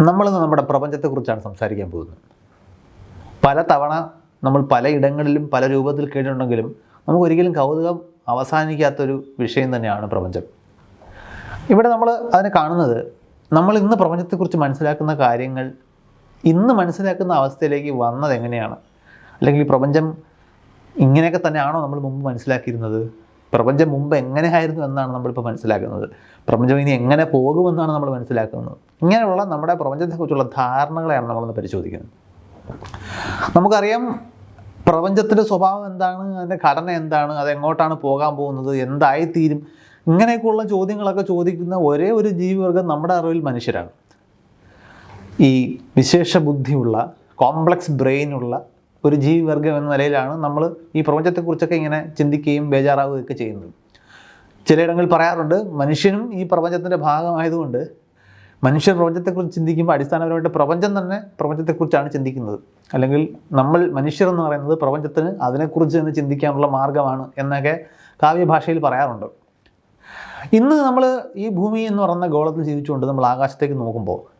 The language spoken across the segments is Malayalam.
നമ്മളിന്ന് നമ്മുടെ പ്രപഞ്ചത്തെക്കുറിച്ചാണ് സംസാരിക്കാൻ പോകുന്നത്. പല തവണ നമ്മൾ പലയിടങ്ങളിലും പല രൂപത്തിൽ കേട്ടിട്ടുണ്ടെങ്കിലും നമുക്ക് ഒരിക്കലും കൗതുകം അവസാനിക്കാത്തൊരു വിഷയം തന്നെയാണ് പ്രപഞ്ചം. ഇവിടെ നമ്മൾ അതിനെ കാണുന്നത് നമ്മൾ ഇന്ന് പ്രപഞ്ചത്തെക്കുറിച്ച് മനസ്സിലാക്കുന്ന കാര്യങ്ങൾ ഇന്ന് മനസ്സിലാക്കുന്ന അവസ്ഥയിലേക്ക് വന്നത് എങ്ങനെയാണ്? അല്ലെങ്കിൽ പ്രപഞ്ചം ഇങ്ങനെയൊക്കെ തന്നെയാണോ നമ്മൾ മുമ്പ് മനസ്സിലാക്കിയിരുന്നത്? പ്രപഞ്ചം മുമ്പ് എങ്ങനെയായിരുന്നു എന്നാണ് നമ്മളിപ്പോൾ മനസ്സിലാക്കുന്നത്. പ്രപഞ്ചം ഇനി എങ്ങനെ പോകുമെന്നാണ് നമ്മൾ മനസ്സിലാക്കുന്നത്. ഇങ്ങനെയുള്ള നമ്മുടെ പ്രപഞ്ചത്തെക്കുറിച്ചുള്ള ധാരണകളെയാണ് നമ്മളൊന്ന് പരിശോധിക്കുന്നത്. നമുക്കറിയാം പ്രപഞ്ചത്തിന്റെ സ്വഭാവം എന്താണ് അതിന്റെ ഘടന എന്താണ് അതെങ്ങോട്ടാണ് പോകാൻ പോകുന്നത് എന്തായിത്തീരും. ഇങ്ങനെയൊക്കെയുള്ള ചോദ്യങ്ങളൊക്കെ ചോദിക്കുന്ന ഒരേ ഒരു ജീവിവർഗം നമ്മുടെ അറിവിൽ മനുഷ്യരാണ്. ഈ വിശേഷ ബുദ്ധിയുള്ള കോംപ്ലക്സ് ബ്രെയിനുള്ള ഒരു ജീവിവർഗം എന്ന നിലയിലാണ് നമ്മൾ ഈ പ്രപഞ്ചത്തെക്കുറിച്ചൊക്കെ ഇങ്ങനെ ചിന്തിക്കുകയും ബേജാറാവുകയൊക്കെ ചെയ്യുന്നത്. ചിലയിടങ്ങളിൽ പറയാറുണ്ട് മനുഷ്യനും ഈ പ്രപഞ്ചത്തിന്റെ ഭാഗമായതുകൊണ്ട് മനുഷ്യർ പ്രപഞ്ചത്തെക്കുറിച്ച് ചിന്തിക്കുമ്പോൾ അടിസ്ഥാനപരമായിട്ട് പ്രപഞ്ചം തന്നെ പ്രപഞ്ചത്തെക്കുറിച്ചാണ് ചിന്തിക്കുന്നത്. അല്ലെങ്കിൽ നമ്മൾ മനുഷ്യർ എന്ന് പറയുന്നത് പ്രപഞ്ചത്തിന് അതിനെക്കുറിച്ച് തന്നെ ചിന്തിക്കാനുള്ള മാർഗമാണ് എന്നൊക്കെ കാവ്യഭാഷയിൽ പറയാറുണ്ട്. ഇന്ന് നമ്മൾ ഈ ഭൂമി എന്ന് പറയുന്ന ഗോളത്തിൽ ജീവിച്ചുകൊണ്ട് നമ്മൾ ആകാശത്തേക്ക് നോക്കുമ്പോൾ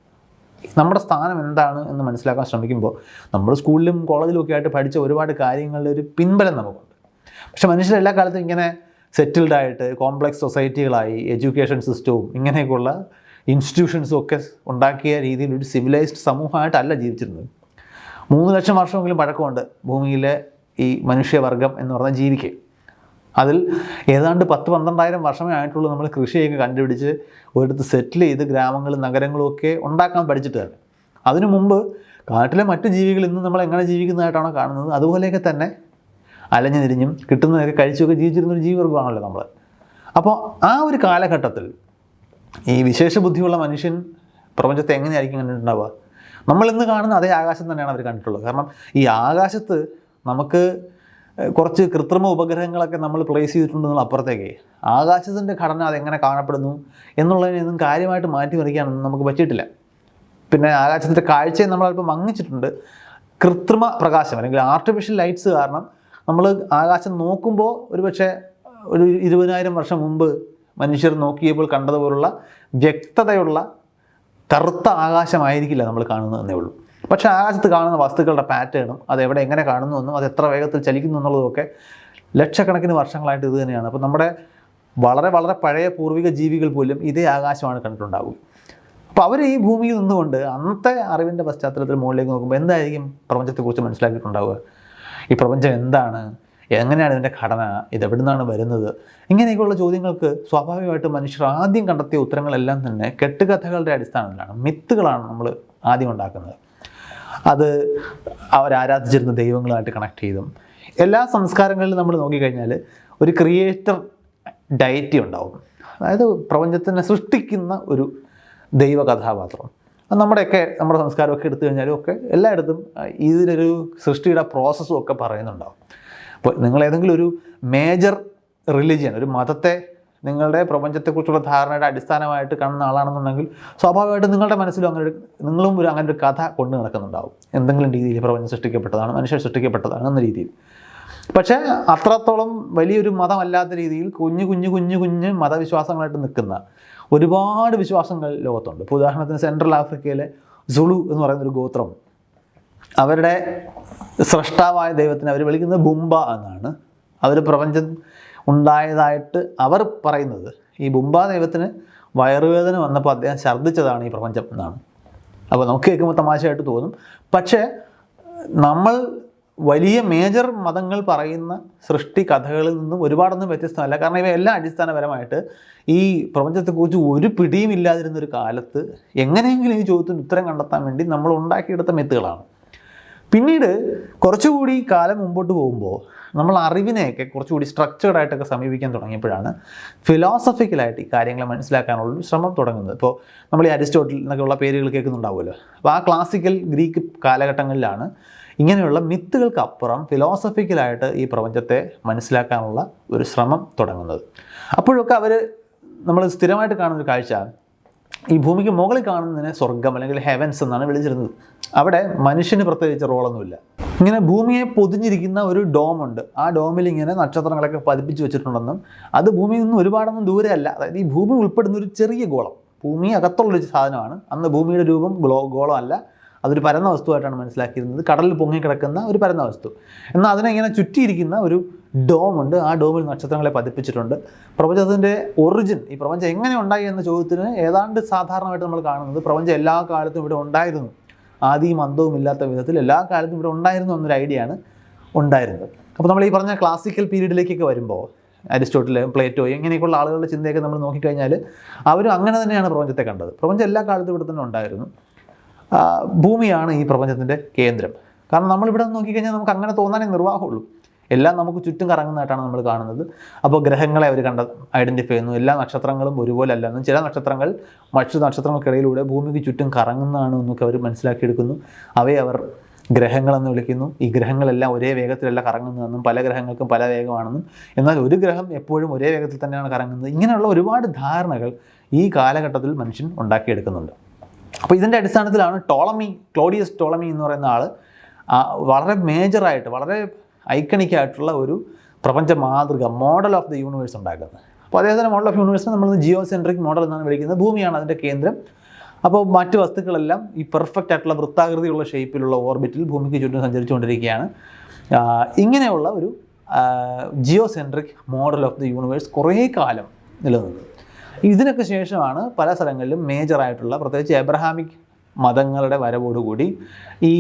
നമ്മുടെ സ്ഥാനം എന്താണ് എന്ന് മനസ്സിലാക്കാൻ ശ്രമിക്കുമ്പോൾ നമ്മൾ സ്കൂളിലും കോളേജിലും ഒക്കെ ആയിട്ട് പഠിച്ച ഒരുപാട് കാര്യങ്ങളുടെ ഒരു പിൻബലം നമുക്കുണ്ട്. പക്ഷേ മനുഷ്യർ എല്ലാ കാലത്തും ഇങ്ങനെ സെറ്റിൽഡ് ആയിട്ട് കോംപ്ലക്സ് സൊസൈറ്റികളായി എഡ്യൂക്കേഷൻ സിസ്റ്റവും ഇങ്ങനെയൊക്കെയുള്ള ഇൻസ്റ്റിറ്റ്യൂഷൻസും ഒക്കെ ഉണ്ടാക്കിയ രീതിയിൽ ഒരു സിവിലൈസ്ഡ് സമൂഹമായിട്ടല്ല ജീവിച്ചിരുന്നത്. മൂന്ന് ലക്ഷം വർഷമെങ്കിലും പഴക്കമുണ്ട് ഭൂമിയിലെ ഈ മനുഷ്യവർഗം എന്ന് പറഞ്ഞാൽ ജീവിക്ക് അതിൽ ഏതാണ്ട് പത്ത് പന്ത്രണ്ടായിരം വർഷമേ ആയിട്ടുള്ളൂ നമ്മൾ കൃഷിയൊക്കെ കണ്ടുപിടിച്ച് ഒരിടത്ത് സെറ്റിൽ ചെയ്ത് ഗ്രാമങ്ങളും നഗരങ്ങളും ഒക്കെ ഉണ്ടാക്കാൻ പഠിച്ചിട്ടുണ്ട് അതിനു മുമ്പ് കാട്ടിലെ മറ്റു ജീവികൾ ഇന്ന് നമ്മൾ എങ്ങനെ ജീവിക്കുന്നതായിട്ടാണോ കാണുന്നത്? അതുപോലെയൊക്കെ തന്നെ അലഞ്ഞു തിരിഞ്ഞും കിട്ടുന്നതൊക്കെ കഴിച്ചൊക്കെ ജീവിച്ചിരുന്ന ഒരു ജീവിവർഗമാണല്ലോ നമ്മൾ. അപ്പോൾ ആ ഒരു കാലഘട്ടത്തിൽ ഈ വിശേഷ ബുദ്ധിയുള്ള മനുഷ്യൻ പ്രപഞ്ചത്തെ എങ്ങനെയായിരിക്കും കണ്ടിട്ടുണ്ടാവുക? നമ്മളിന്ന് കാണുന്ന അതേ ആകാശം തന്നെയാണ് അവർ കണ്ടിട്ടുള്ളത്. കാരണം ഈ ആകാശത്ത് നമുക്ക് കുറച്ച് കൃത്രിമ ഉപഗ്രഹങ്ങളൊക്കെ നമ്മൾ പ്ലേസ് ചെയ്തിട്ടുണ്ടെന്നുള്ള അപ്പുറത്തേക്ക്. ആകാശത്തിന്റെ ഘടന അതെങ്ങനെ കാണപ്പെടുന്നു എന്നുള്ളതിനൊന്നും കാര്യമായിട്ട് മാറ്റി മറിക്കാനൊന്നും നമുക്ക് പറ്റിയിട്ടില്ല. പിന്നെ ആകാശത്തിന്റെ കാഴ്ചയെ നമ്മൾ അല്പം മങ്ങിച്ചിട്ടുണ്ട്. കൃത്രിമ പ്രകാശം അല്ലെങ്കിൽ ആർട്ടിഫിഷ്യൽ ലൈറ്റ്സ് കാരണം നമ്മൾ ആകാശം നോക്കുമ്പോൾ ഒരുപക്ഷെ ഒരു ഇരുപതിനായിരം വർഷം മുമ്പ് മനുഷ്യർ നോക്കിയപ്പോൾ കണ്ടതുപോലുള്ള വ്യക്തതയുള്ള കറുത്ത ആകാശമായിരിക്കില്ല നമ്മൾ കാണുന്നതെന്നേ ഉള്ളൂ. പക്ഷേ ആകാശത്ത് കാണുന്ന വസ്തുക്കളുടെ പാറ്റേണും അത് എവിടെ എങ്ങനെ കാണുന്നു എന്നും അത് എത്ര വേഗത്തിൽ ചലിക്കുന്നു എന്നുള്ളതൊക്കെ ലക്ഷക്കണക്കിന് വർഷങ്ങളായിട്ട് ഇത് തന്നെയാണ്. അപ്പോൾ നമ്മുടെ വളരെ വളരെ പഴയ പൂർവിക ജീവികൾ പോലും ഇതേ ആകാശമാണ് കണ്ടിട്ടുണ്ടാവുക. അപ്പോൾ അവർ ഈ ഭൂമിയിൽ നിന്നുകൊണ്ട് അന്നത്തെ അറിവിന്റെ പശ്ചാത്തലത്തിൽ മുകളിലേക്ക് നോക്കുമ്പോൾ എന്തായിരിക്കും പ്രപഞ്ചത്തെക്കുറിച്ച് മനസ്സിലാക്കിയിട്ടുണ്ടാവുക? ഈ പ്രപഞ്ചം എന്താണ്? എങ്ങനെയാണ് ഇതിന്റെ ഘടന? ഇത് എവിടെ നിന്നാണ് വരുന്നത്? ഇങ്ങനെയൊക്കെയുള്ള ചോദ്യങ്ങൾക്ക് സ്വാഭാവികമായിട്ടും മനുഷ്യർ ആദ്യം കണ്ടെത്തിയ ഉത്തരങ്ങളെല്ലാം തന്നെ കെട്ടുകഥകളുടെ അടിസ്ഥാനത്തിലാണ്. മിത്തുകളാണ് നമ്മൾ ആദ്യം ഉണ്ടാക്കുന്നത്. അത് അവരാരാധിച്ചിരുന്ന ദൈവങ്ങളുമായിട്ട് കണക്ട് ചെയ്തും. എല്ലാ സംസ്കാരങ്ങളിലും നമ്മൾ നോക്കിക്കഴിഞ്ഞാൽ ഒരു ക്രിയേറ്റർ ഡയറ്റി ഉണ്ടാവും. അതായത് പ്രപഞ്ചത്തിനെ സൃഷ്ടിക്കുന്ന ഒരു ദൈവ കഥാപാത്രം. നമ്മുടെയൊക്കെ നമ്മുടെ സംസ്കാരമൊക്കെ എടുത്തു കഴിഞ്ഞാലും ഒക്കെ എല്ലായിടത്തും ഇതിനൊരു സൃഷ്ടിയുടെ പ്രോസസ്സും ഒക്കെ പറയുന്നുണ്ടാവും. അപ്പോൾ നിങ്ങൾ ഏതെങ്കിലും ഒരു മേജർ റിലിജിയൻ ഒരു മതത്തെ നിങ്ങളുടെ പ്രപഞ്ചത്തെക്കുറിച്ചുള്ള ധാരണയുടെ അടിസ്ഥാനമായിട്ട് കാണുന്ന ആളാണെന്നുണ്ടെങ്കിൽ സ്വാഭാവികമായിട്ടും നിങ്ങളുടെ മനസ്സിലും അങ്ങനെ നിങ്ങളും ഒരു അങ്ങനെ ഒരു കഥ കൊണ്ടു നടക്കുന്നുണ്ടാവും. എന്തെങ്കിലും രീതിയിൽ പ്രപഞ്ചം സൃഷ്ടിക്കപ്പെട്ടതാണ് മനുഷ്യർ സൃഷ്ടിക്കപ്പെട്ടതാണ് എന്ന രീതിയിൽ. പക്ഷേ അത്രത്തോളം വലിയൊരു മതമല്ലാത്ത രീതിയിൽ കുഞ്ഞു കുഞ്ഞു കുഞ്ഞു കുഞ്ഞ് മതവിശ്വാസങ്ങളായിട്ട് നിൽക്കുന്ന ഒരുപാട് വിശ്വാസങ്ങൾ ലോകത്തുണ്ട്. ഇപ്പോൾ ഉദാഹരണത്തിന് സെൻട്രൽ ആഫ്രിക്കയിലെ സുളു എന്ന് പറയുന്ന ഒരു ഗോത്രം അവരുടെ സ്രഷ്ടാവായ ദൈവത്തിന് അവർ വിളിക്കുന്നത് ബുംബ എന്നാണ്. അവർ പ്രപഞ്ചം ഉണ്ടായതായിട്ട് അവർ പറയുന്നത്. ഈ ബുംബ ദൈവത്തിന് വയറുവേദന വന്നപ്പോൾ അദ്ദേഹം ഛർദ്ദിച്ചതാണ് ഈ പ്രപഞ്ചം എന്നാണ്. അപ്പോൾ നമുക്ക് കേൾക്കുമ്പോൾ തമാശയായിട്ട് തോന്നും. പക്ഷേ നമ്മൾ വലിയ മേജർ മതങ്ങൾ പറയുന്ന സൃഷ്ടി കഥകളിൽ നിന്നും ഒരുപാടൊന്നും വ്യത്യസ്തമല്ല. കാരണം ഇവയെല്ലാം അടിസ്ഥാനപരമായിട്ട് ഈ പ്രപഞ്ചത്തെക്കുറിച്ച് ഒരു പിടിയും ഇല്ലാതിരുന്ന ഒരു കാലത്ത് എങ്ങനെയെങ്കിലും ഈ ചോദ്യത്തിന് ഉത്തരം കണ്ടെത്താൻ വേണ്ടി നമ്മൾ ഉണ്ടാക്കിയെടുത്ത മെത്തുകളാണ്. പിന്നീട് കുറച്ചുകൂടി കാലം മുമ്പോട്ട് പോകുമ്പോൾ നമ്മൾ അറിവിനെയൊക്കെ കുറച്ചുകൂടി സ്ട്രക്ചേർഡായിട്ടൊക്കെ സമീപിക്കാൻ തുടങ്ങിയപ്പോഴാണ് ഫിലോസഫിക്കലായിട്ട് ഈ കാര്യങ്ങളെ മനസ്സിലാക്കാനുള്ള ശ്രമം തുടങ്ങുന്നത്. ഇപ്പോൾ നമ്മൾ ഈ അരിസ്റ്റോട്ടിൽ എന്നൊക്കെയുള്ള പേരുകൾ കേൾക്കുന്നുണ്ടാവുമല്ലോ. അപ്പോൾ ആ ക്ലാസിക്കൽ ഗ്രീക്ക് കാലഘട്ടങ്ങളിലാണ് ഇങ്ങനെയുള്ള മിത്തുകൾക്കപ്പുറം ഫിലോസഫിക്കലായിട്ട് ഈ പ്രപഞ്ചത്തെ മനസ്സിലാക്കാനുള്ള ഒരു ശ്രമം തുടങ്ങുന്നത്. അപ്പോഴൊക്കെ അവർ നമ്മൾ സ്ഥിരമായിട്ട് കാണുന്നൊരു കാഴ്ച ഈ ഭൂമിക്ക് മുകളിൽ കാണുന്നതിനെ സ്വർഗം അല്ലെങ്കിൽ ഹെവൻസ് എന്നാണ് വിളിച്ചിരുന്നത്. അവിടെ മനുഷ്യന് പ്രത്യേകിച്ച് റോളൊന്നുമില്ല. ഇങ്ങനെ ഭൂമിയെ പൊതിഞ്ഞിരിക്കുന്ന ഒരു ഡോം ഉണ്ട്. ആ ഡോമിൽ ഇങ്ങനെ നക്ഷത്രങ്ങളൊക്കെ പതിപ്പിച്ച് വെച്ചിട്ടുണ്ടെന്നും അത് ഭൂമിയിൽ നിന്ന് ഒരുപാടൊന്നും ദൂരെയല്ല. അതായത് ഈ ഭൂമി ഉൾപ്പെടുന്ന ഒരു ചെറിയ ഗോളം. ഭൂമി അകത്തുള്ളൊരു സാധനമാണ്. അന്ന് ഭൂമിയുടെ രൂപം ഗ്ലോ ഗോളം അല്ല അതൊരു പരന്ന വസ്തുവായിട്ടാണ് മനസ്സിലാക്കിയിരുന്നത്. കടലിൽ പൊങ്ങിക്കിടക്കുന്ന ഒരു പരന്ന വസ്തു എന്നാൽ അതിനെ ഇങ്ങനെ ചുറ്റിയിരിക്കുന്ന ഒരു ഡോമുണ്ട്. ആ ഡോമിൽ നക്ഷത്രങ്ങളെ പതിപ്പിച്ചിട്ടുണ്ട്. പ്രപഞ്ചത്തിന്റെ ഒറിജിൻ ഈ പ്രപഞ്ചം എങ്ങനെ ഉണ്ടായി എന്ന ചോദ്യത്തിന് ഏതാണ്ട് സാധാരണമായിട്ട് നമ്മൾ കാണുന്നത് പ്രപഞ്ചം എല്ലാ കാലത്തും ഇവിടെ ഉണ്ടായിരുന്നു. ആദിയും അന്തവും ഇല്ലാത്ത വിധത്തിൽ എല്ലാ കാലത്തും ഇവിടെ ഉണ്ടായിരുന്നു എന്നൊരു ഐഡിയ ആണ് ഉണ്ടായിരുന്നത്. അപ്പോൾ നമ്മൾ ഈ പറഞ്ഞ ക്ലാസിക്കൽ പീരീഡിലേക്കൊക്കെ വരുമ്പോൾ അരിസ്റ്റോട്ടിൽ പ്ലേറ്റോ ഇങ്ങനെയൊക്കെയുള്ള ആളുകളുടെ ചിന്തയൊക്കെ നമ്മൾ നോക്കിക്കഴിഞ്ഞാൽ അവരും അങ്ങനെ തന്നെയാണ് പ്രപഞ്ചത്തെ കണ്ടത്. പ്രപഞ്ചം എല്ലാ കാലത്തും ഇവിടെ തന്നെ ഉണ്ടായിരുന്നു. ഭൂമിയാണ് ഈ പ്രപഞ്ചത്തിന്റെ കേന്ദ്രം. കാരണം നമ്മളിവിടെ നോക്കിക്കഴിഞ്ഞാൽ നമുക്ക് അങ്ങനെ തോന്നാനേ നിർവാഹമുള്ളൂ. എല്ലാം നമുക്ക് ചുറ്റും കറങ്ങുന്നതായിട്ടാണ് നമ്മൾ കാണുന്നത്. അപ്പോൾ ഗ്രഹങ്ങളെ അവർ കണ്ട ഐഡന്റിഫൈ ചെയ്യുന്നു. എല്ലാ നക്ഷത്രങ്ങളും ഒരുപോലെ അല്ലെന്നും ചില നക്ഷത്രങ്ങൾ മറ്റു നക്ഷത്രങ്ങൾക്കിടയിലൂടെ ഭൂമിക്ക് ചുറ്റും കറങ്ങുന്നതാണ് എന്നൊക്കെ അവർ മനസ്സിലാക്കിയെടുക്കുന്നു. അവയെ അവർ ഗ്രഹങ്ങളെന്ന് വിളിക്കുന്നു. ഈ ഗ്രഹങ്ങളെല്ലാം ഒരേ വേഗത്തിലല്ല കറങ്ങുന്നതെന്നും പല ഗ്രഹങ്ങൾക്കും പല വേഗമാണെന്നും. എന്നാൽ ഒരു ഗ്രഹം എപ്പോഴും ഒരേ വേഗത്തിൽ തന്നെയാണ് കറങ്ങുന്നത്. ഇങ്ങനെയുള്ള ഒരുപാട് ധാരണകൾ ഈ കാലഘട്ടത്തിൽ മനുഷ്യൻ ഉണ്ടാക്കിയെടുക്കുന്നുണ്ട്. അപ്പോൾ ഇതിന്റെ അടിസ്ഥാനത്തിലാണ് ടോളമി ക്ലോഡിയസ് ടോളമി എന്ന് പറയുന്ന ആൾ വളരെ മേജറായിട്ട് വളരെ ഐക്കണിക്കായിട്ടുള്ള ഒരു പ്രപഞ്ച മാതൃക മോഡൽ ഓഫ് ദ യൂണിവേഴ്സ് ഉണ്ടാക്കുന്നത്. അപ്പോൾ അദ്ദേഹത്തിന്റെ മോഡൽ ഓഫ് യൂണിവേഴ്സ് നമ്മൾ ജിയോ സെൻട്രിക് മോഡൽ എന്നാണ് വിളിക്കുന്നത്. ഭൂമിയാണ് അതിന്റെ കേന്ദ്രം. അപ്പോൾ മറ്റ് വസ്തുക്കളെല്ലാം ഈ പെർഫെക്റ്റ് ആയിട്ടുള്ള വൃത്താകൃതിയുള്ള ഷേപ്പിലുള്ള ഓർബിറ്റിൽ ഭൂമിക്ക് ചുറ്റും സഞ്ചരിച്ചുകൊണ്ടിരിക്കുകയാണ്. ഇങ്ങനെയുള്ള ഒരു geocentric model of the universe കുറേ കാലം നിലനിന്നത് ഇതിനൊക്കെ ശേഷമാണ് പല സ്ഥലങ്ങളിലും മേജറായിട്ടുള്ള പ്രത്യേകിച്ച് എബ്രഹാമിക് മതങ്ങളുടെ വരവോടുകൂടി ഈ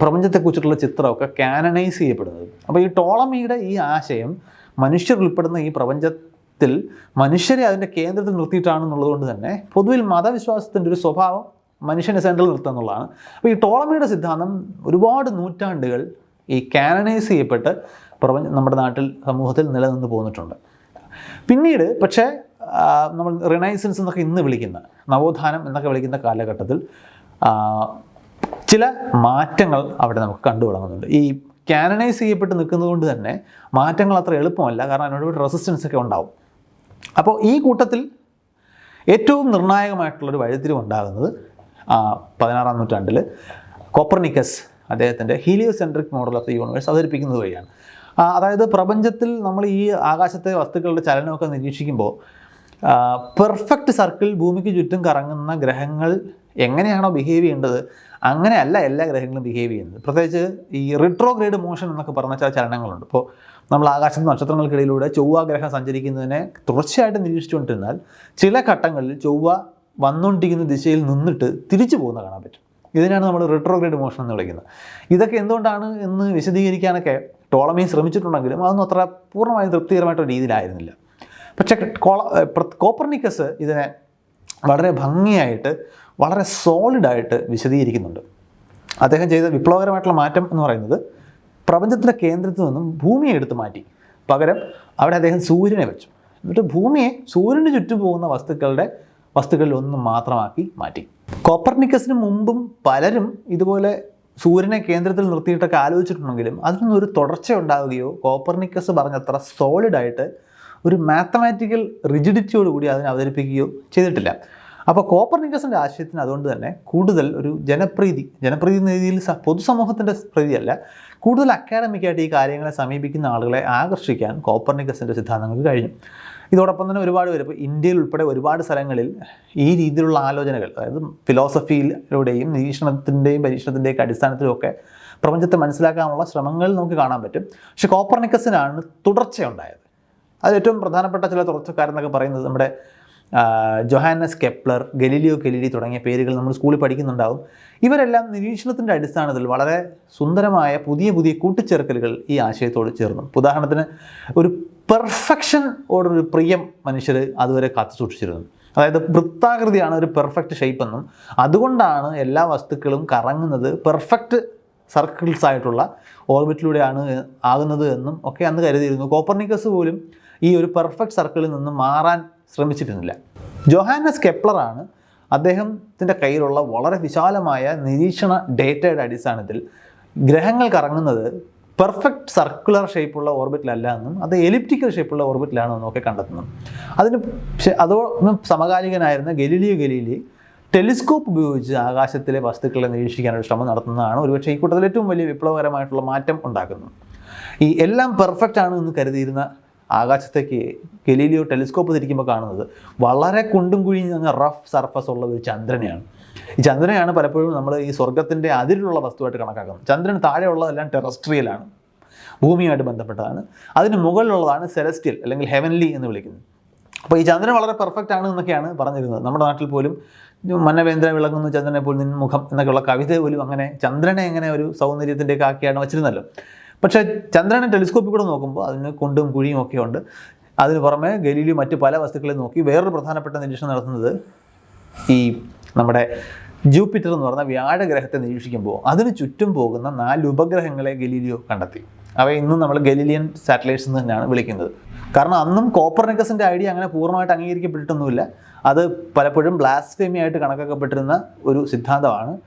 പ്രപഞ്ചത്തെക്കുറിച്ചിട്ടുള്ള ചിത്രമൊക്കെ കാനനൈസ് ചെയ്യപ്പെടുന്നത്. അപ്പോൾ ഈ ടോളമിയുടെ ഈ ആശയം മനുഷ്യർ ഉൾപ്പെടുന്ന ഈ പ്രപഞ്ചത്തിൽ മനുഷ്യരെ അതിന്റെ കേന്ദ്രത്തിൽ നിർത്തിയിട്ടാണെന്നുള്ളത് കൊണ്ട് തന്നെ പൊതുവിൽ മതവിശ്വാസത്തിന്റെ ഒരു സ്വഭാവം മനുഷ്യനെ സെൻട്രൽ നിർത്തുക എന്നുള്ളതാണ്. അപ്പോൾ ഈ ടോളമിയുടെ സിദ്ധാന്തം ഒരുപാട് നൂറ്റാണ്ടുകൾ ഈ കാനനൈസ് ചെയ്യപ്പെട്ട് പ്രപഞ്ച നമ്മുടെ നാട്ടിൽ സമൂഹത്തിൽ നിലനിന്ന് പോന്നിട്ടുണ്ട്. പിന്നീട് പക്ഷേ നമ്മൾ റിനൈസൻസ് എന്നൊക്കെ ഇന്ന് വിളിക്കുന്ന നവോത്ഥാനം എന്നൊക്കെ വിളിക്കുന്ന കാലഘട്ടത്തിൽ ചില മാറ്റങ്ങൾ അവിടെ നമുക്ക് കണ്ടു തുടങ്ങുന്നുണ്ട്. ഈ കാനനൈസ് ചെയ്യപ്പെട്ട് നിൽക്കുന്നതുകൊണ്ട് തന്നെ മാറ്റങ്ങൾ അത്ര എളുപ്പമല്ല കാരണം അതിനോട് റെസിസ്റ്റൻസ് ഒക്കെ ഉണ്ടാവും. അപ്പോൾ ഈ കൂട്ടത്തിൽ ഏറ്റവും നിർണായകമായിട്ടുള്ളൊരു വഴിത്തിരിവ് ഉണ്ടാകുന്നത് ആ, പതിനാറാം നൂറ്റാണ്ടിൽ കോപ്പർനിക്കസ് അദ്ദേഹത്തിന്റെ heliocentric model of the universe അവതരിപ്പിക്കുന്നത് വഴിയാണ്. അതായത് പ്രപഞ്ചത്തിൽ നമ്മൾ ഈ ആകാശത്തെ വസ്തുക്കളുടെ ചലനമൊക്കെ നിരീക്ഷിക്കുമ്പോൾ പെർഫെക്റ്റ് സർക്കിൾ ഭൂമിക്ക് ചുറ്റും കറങ്ങുന്ന ഗ്രഹങ്ങൾ എങ്ങനെയാണോ ബിഹേവ് ചെയ്യേണ്ടത്? അങ്ങനെയല്ല എല്ലാ ഗ്രഹങ്ങളും ബിഹേവ് ചെയ്യുന്നത്. പ്രത്യേകിച്ച് ഈ റിട്രോഗ്രേഡ് മോഷൻ എന്നൊക്കെ പറഞ്ഞ ചില ചലനങ്ങളുണ്ട്. ഇപ്പോൾ നമ്മൾ ആകാശത്ത് നക്ഷത്രങ്ങൾക്കിടയിലൂടെ ചൊവ്വ ഗ്രഹം സഞ്ചരിക്കുന്നതിനെ തുടർച്ചയായിട്ട് നിരീക്ഷിച്ചുകൊണ്ടിരുന്നാൽ ചില ഘട്ടങ്ങളിൽ ചൊവ്വ വന്നുകൊണ്ടിരിക്കുന്ന ദിശയിൽ നിന്നിട്ട് തിരിച്ചു പോകുന്ന കാണാൻ പറ്റും. ഇതിനാണ് നമ്മൾ റിട്രോഗ്രേഡ് മോഷൻ എന്ന് വിളിക്കുന്നത്. ഇതൊക്കെ എന്തുകൊണ്ടാണ് എന്ന് വിശദീകരിക്കാനൊക്കെ ടോളമി ശ്രമിച്ചിട്ടുണ്ടെങ്കിലും അതൊന്നും അത്ര പൂർണമായും തൃപ്തികരമായിട്ടൊരു രീതിയിലായിരുന്നില്ല. പക്ഷേ കോപ്പർനിക്കസ് ഇതിനെ വളരെ ഭംഗിയായിട്ട് വളരെ സോളിഡായിട്ട് വിശദീകരിക്കുന്നുണ്ട്. അദ്ദേഹം ചെയ്ത വിപ്ലവകരമായിട്ടുള്ള മാറ്റം എന്ന് പറയുന്നത് പ്രപഞ്ചത്തിന്റെ കേന്ദ്രത്തിൽ നിന്നും ഭൂമിയെ എടുത്ത് മാറ്റി. പകരം അവിടെ അദ്ദേഹം സൂര്യനെ വെച്ചു. എന്നിട്ട് ഭൂമിയെ സൂര്യന് ചുറ്റും പോകുന്ന വസ്തുക്കളുടെ വസ്തുക്കളിൽ ഒന്ന് മാത്രമാക്കി മാറ്റി. കോപ്പർനിക്കസിന് മുമ്പും പലരും ഇതുപോലെ സൂര്യനെ കേന്ദ്രത്തിൽ നിർത്തിയിട്ടൊക്കെ ആലോചിച്ചിട്ടുണ്ടെങ്കിലും അതിനൊന്നും ഒരു തുടർച്ച ഉണ്ടാവുകയോ കോപ്പർനിക്കസ് പറഞ്ഞത്ര സോളിഡായിട്ട് ഒരു മാത്തമാറ്റിക്കൽ റിജിഡിറ്റിയോട് കൂടി അതിനെ അവതരിപ്പിക്കുകയോ ചെയ്തിട്ടില്ല. അപ്പോൾ കോപ്പർനിക്കസിന്റെ ആശയത്തിന് അതുകൊണ്ട് തന്നെ കൂടുതൽ ഒരു ജനപ്രീതി ജനപ്രീതി രീതിയിൽ പൊതുസമൂഹത്തിന്റെ പ്രീതിയല്ല. കൂടുതൽ അക്കാഡമിക്കായിട്ട് ഈ കാര്യങ്ങളെ സമീപിക്കുന്ന ആളുകളെ ആകർഷിക്കാൻ കോപ്പർനിക്കസിന്റെ സിദ്ധാന്തങ്ങൾക്ക് കഴിഞ്ഞു. ഇതോടൊപ്പം തന്നെ ഒരുപാട് പേര് ഇപ്പോൾ ഇന്ത്യയിൽ ഉൾപ്പെടെ ഒരുപാട് സ്ഥലങ്ങളിൽ ഈ രീതിയിലുള്ള ആലോചനകൾ അതായത് ഫിലോസഫിയിലൂടെയും നിരീക്ഷണത്തിന്റെയും പരീക്ഷണത്തിന്റെയൊക്കെ അടിസ്ഥാനത്തിലുമൊക്കെ പ്രപഞ്ചത്തെ മനസ്സിലാക്കാനുള്ള ശ്രമങ്ങൾ നമുക്ക് കാണാൻ പറ്റും. പക്ഷെ കോപ്പർനിക്കസിനാണ് തുടർച്ചയുണ്ടായത്. അതിൽ ഏറ്റവും പ്രധാനപ്പെട്ട ചില തുടർച്ചക്കാരെന്നൊക്കെ പറയുന്നത് നമ്മുടെ ജൊഹാനസ് കെപ്ലർ ഗലീലിയോ ഗലീലി തുടങ്ങിയ പേരുകൾ നമ്മൾ സ്കൂളിൽ പഠിക്കുന്നുണ്ടാവും. ഇവരെല്ലാം നിരീക്ഷണത്തിന്റെ അടിസ്ഥാനത്തിൽ വളരെ സുന്ദരമായ പുതിയ പുതിയ കൂട്ടിച്ചേർക്കലുകൾ ഈ ആശയത്തോട് ചേർന്നു. ഉദാഹരണത്തിന് ഒരു പെർഫെക്ഷൻ പെർഫെക്ഷനോടൊരു പ്രിയം മനുഷ്യർ അതുവരെ കാത്തു സൂക്ഷിച്ചിരുന്നു. അതായത് വൃത്താകൃതിയാണ് ഒരു പെർഫെക്റ്റ് ഷേപ്പ് എന്നും അതുകൊണ്ടാണ് എല്ലാ വസ്തുക്കളും കറങ്ങുന്നത് പെർഫെക്റ്റ് സർക്കിൾസ് ആയിട്ടുള്ള ഓർബിറ്റിലൂടെയാണ് ആകുന്നത് എന്നും ഒക്കെ അന്ന് കരുതിയിരുന്നു. കോപ്പർണിക്കസ് പോലും ഈ ഒരു പെർഫെക്റ്റ് സർക്കിളിൽ നിന്നും മാറാൻ ശ്രമിച്ചിരുന്നില്ല. ജോഹാനസ് കെപ്ലറാണ് അദ്ദേഹത്തിന്റെ കയ്യിലുള്ള വളരെ വിശാലമായ നിരീക്ഷണ ഡേറ്റയുടെ അടിസ്ഥാനത്തിൽ ഗ്രഹങ്ങൾ കറങ്ങുന്നത് പെർഫെക്റ്റ് സർക്കുലർ ഷേപ്പുള്ള ഓർബിറ്റിലല്ല എന്നും അത് എലിപ്റ്റിക്കൽ ഷേപ്പുള്ള ഓർബിറ്റിലാണ് എന്നൊക്കെ കണ്ടെത്തുന്നത് അതിന് അതോടൊപ്പം സമകാലികനായിരുന്ന ഗലീലിയോ ഗലീലി ടെലിസ്കോപ്പ് ഉപയോഗിച്ച് ആകാശത്തിലെ വസ്തുക്കളെ നിരീക്ഷിക്കാനൊരു ശ്രമം നടത്തുന്നതാണ്. ഒരുപക്ഷെ ഈ കൂട്ടത്തിൽ ഏറ്റവും വലിയ വിപ്ലവകരമായിട്ടുള്ള മാറ്റം ഉണ്ടാക്കുന്നത് ഈ എല്ലാം പെർഫെക്റ്റ് ആണ് എന്ന് കരുതിയിരുന്ന ആകാശത്തേക്ക് ഗലീലിയോ ടെലിസ്കോപ്പ് തിരിക്കുമ്പോൾ കാണുന്നത് വളരെ കുണ്ടും കുഴിഞ്ഞ് റഫ് സർഫസ് ഉള്ള ഒരു ചന്ദ്രനെയാണ്. ഈ ചന്ദ്രനെയാണ് പലപ്പോഴും നമ്മൾ ഈ സ്വർഗത്തിന്റെ അതിരിലുള്ള വസ്തുവായിട്ട് കണക്കാക്കുന്നത്. ചന്ദ്രന് താഴെയുള്ളതെല്ലാം ടെറസ്ട്രിയലാണ് ഭൂമിയുമായിട്ട് ബന്ധപ്പെട്ടതാണ്. അതിന് മുകളിലുള്ളതാണ് സെലസ്റ്റിയൽ അല്ലെങ്കിൽ ഹെവൻലി എന്ന് വിളിക്കുന്നത്. അപ്പോൾ ഈ ചന്ദ്രൻ വളരെ പെർഫെക്റ്റ് ആണ് എന്നൊക്കെയാണ് പറഞ്ഞിരുന്നത്. നമ്മുടെ നാട്ടിൽ പോലും മന്നവേന്ദ്ര വിളങ്ങുന്നു ചന്ദ്രനെ പോലും നിൻമുഖം എന്നൊക്കെയുള്ള കവിത പോലും അങ്ങനെ ചന്ദ്രനെ എങ്ങനെ ഒരു സൗന്ദര്യത്തിന്റെയൊക്കെ ആക്കിയാണ് വച്ചിരുന്നല്ലോ. പക്ഷേ ചന്ദ്രനെ ടെലിസ്കോപ്പിൽ കൂടെ നോക്കുമ്പോൾ അതിന് കുണ്ടും കുഴിയും ഒക്കെ ഉണ്ട്. അതിന് പുറമെ ഗലീലിയോ മറ്റ് പല വസ്തുക്കളെ നോക്കി വേറൊരു പ്രധാനപ്പെട്ട നിരീക്ഷണം നടത്തുന്നത് ഈ നമ്മുടെ ജൂപ്പിറ്റർ എന്ന് പറഞ്ഞ വ്യാഴഗ്രഹത്തെ നിരീക്ഷിക്കുമ്പോൾ അതിന് ചുറ്റും പോകുന്ന നാല് ഉപഗ്രഹങ്ങളെ ഗലീലിയോ കണ്ടെത്തി. അവയെ ഇന്നും നമ്മൾ ഗലീലിയൻ സാറ്റലൈറ്റ്സ് എന്ന് തന്നെയാണ് വിളിക്കുന്നത്. കാരണം അന്നും കോപ്പർനിക്കസിന്റെ ഐഡിയ അങ്ങനെ പൂർണമായിട്ട് അംഗീകരിക്കപ്പെട്ടിട്ടൊന്നുമില്ല. അത് പലപ്പോഴും ബ്ലാസ്ഫേമിയായിട്ട് കണക്കാക്കപ്പെട്ടിരുന്ന ഒരു സിദ്ധാന്തമാണ്.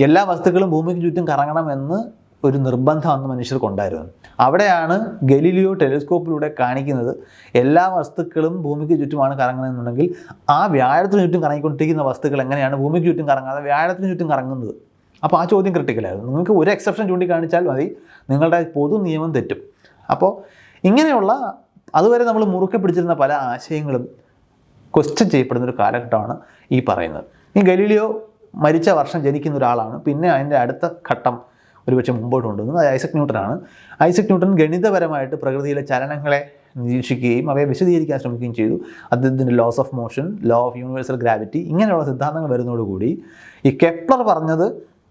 എല്ലാ വസ്തുക്കളും ഭൂമിക്ക് ചുറ്റും കറങ്ങണമെന്ന് ഒരു നിർബന്ധം അന്ന് മനുഷ്യർക്കുണ്ടായിരുന്നു അവിടെയാണ് ഗലീലിയോ ടെലിസ്കോപ്പിലൂടെ കാണിക്കുന്നത് എല്ലാ വസ്തുക്കളും ഭൂമിക്ക് ചുറ്റുമാണ് കറങ്ങുന്നതെന്നുണ്ടെങ്കിൽ ആ വ്യാഴത്തിന് ചുറ്റും കറങ്ങിക്കൊണ്ടിരിക്കുന്ന വസ്തുക്കൾ എങ്ങനെയാണ് ഭൂമിക്ക് ചുറ്റും കറങ്ങാതെ വ്യാഴത്തിന് ചുറ്റും കറങ്ങുന്നത്. അപ്പോൾ ആ ചോദ്യം ക്രിട്ടിക്കലായിരുന്നു നിങ്ങൾക്ക് ഒരു എക്സെപ്ഷൻ ചൂണ്ടിക്കാണിച്ചാൽ മതി. നിങ്ങളുടെ പൊതു നിയമം തെറ്റും. അപ്പോൾ ഇങ്ങനെയുള്ള അതുവരെ നമ്മൾ മുറുക്കെ പിടിച്ചിരുന്ന പല ആശയങ്ങളും ക്വസ്റ്റ്യൻ ചെയ്യപ്പെടുന്ന ഒരു കാലഘട്ടമാണ് ഈ പറയുന്നത്. ഈ ഗലീലിയോ മരിച്ച വർഷം ജനിക്കുന്ന ഒരാളാണ്. പിന്നെ അതിന്റെ അടുത്ത ഘട്ടം ഒരുപക്ഷെ മുമ്പോട്ട് കൊണ്ടുവന്നത് ഐസക് ന്യൂട്ടനാണ്. ഐസക് ന്യൂട്ടൻ ഗണിതപരമായിട്ട് പ്രകൃതിയിലെ ചലനങ്ങളെ നിരീക്ഷിക്കുകയും അവയെ വിശദീകരിക്കാൻ ശ്രമിക്കുകയും ചെയ്തു. അദ്ദേഹത്തിന്റെ laws of motion law of universal gravity ഇങ്ങനെയുള്ള സിദ്ധാന്തങ്ങൾ വരുന്നതോടുകൂടി ഈ കെപ്ലർ പറഞ്ഞത്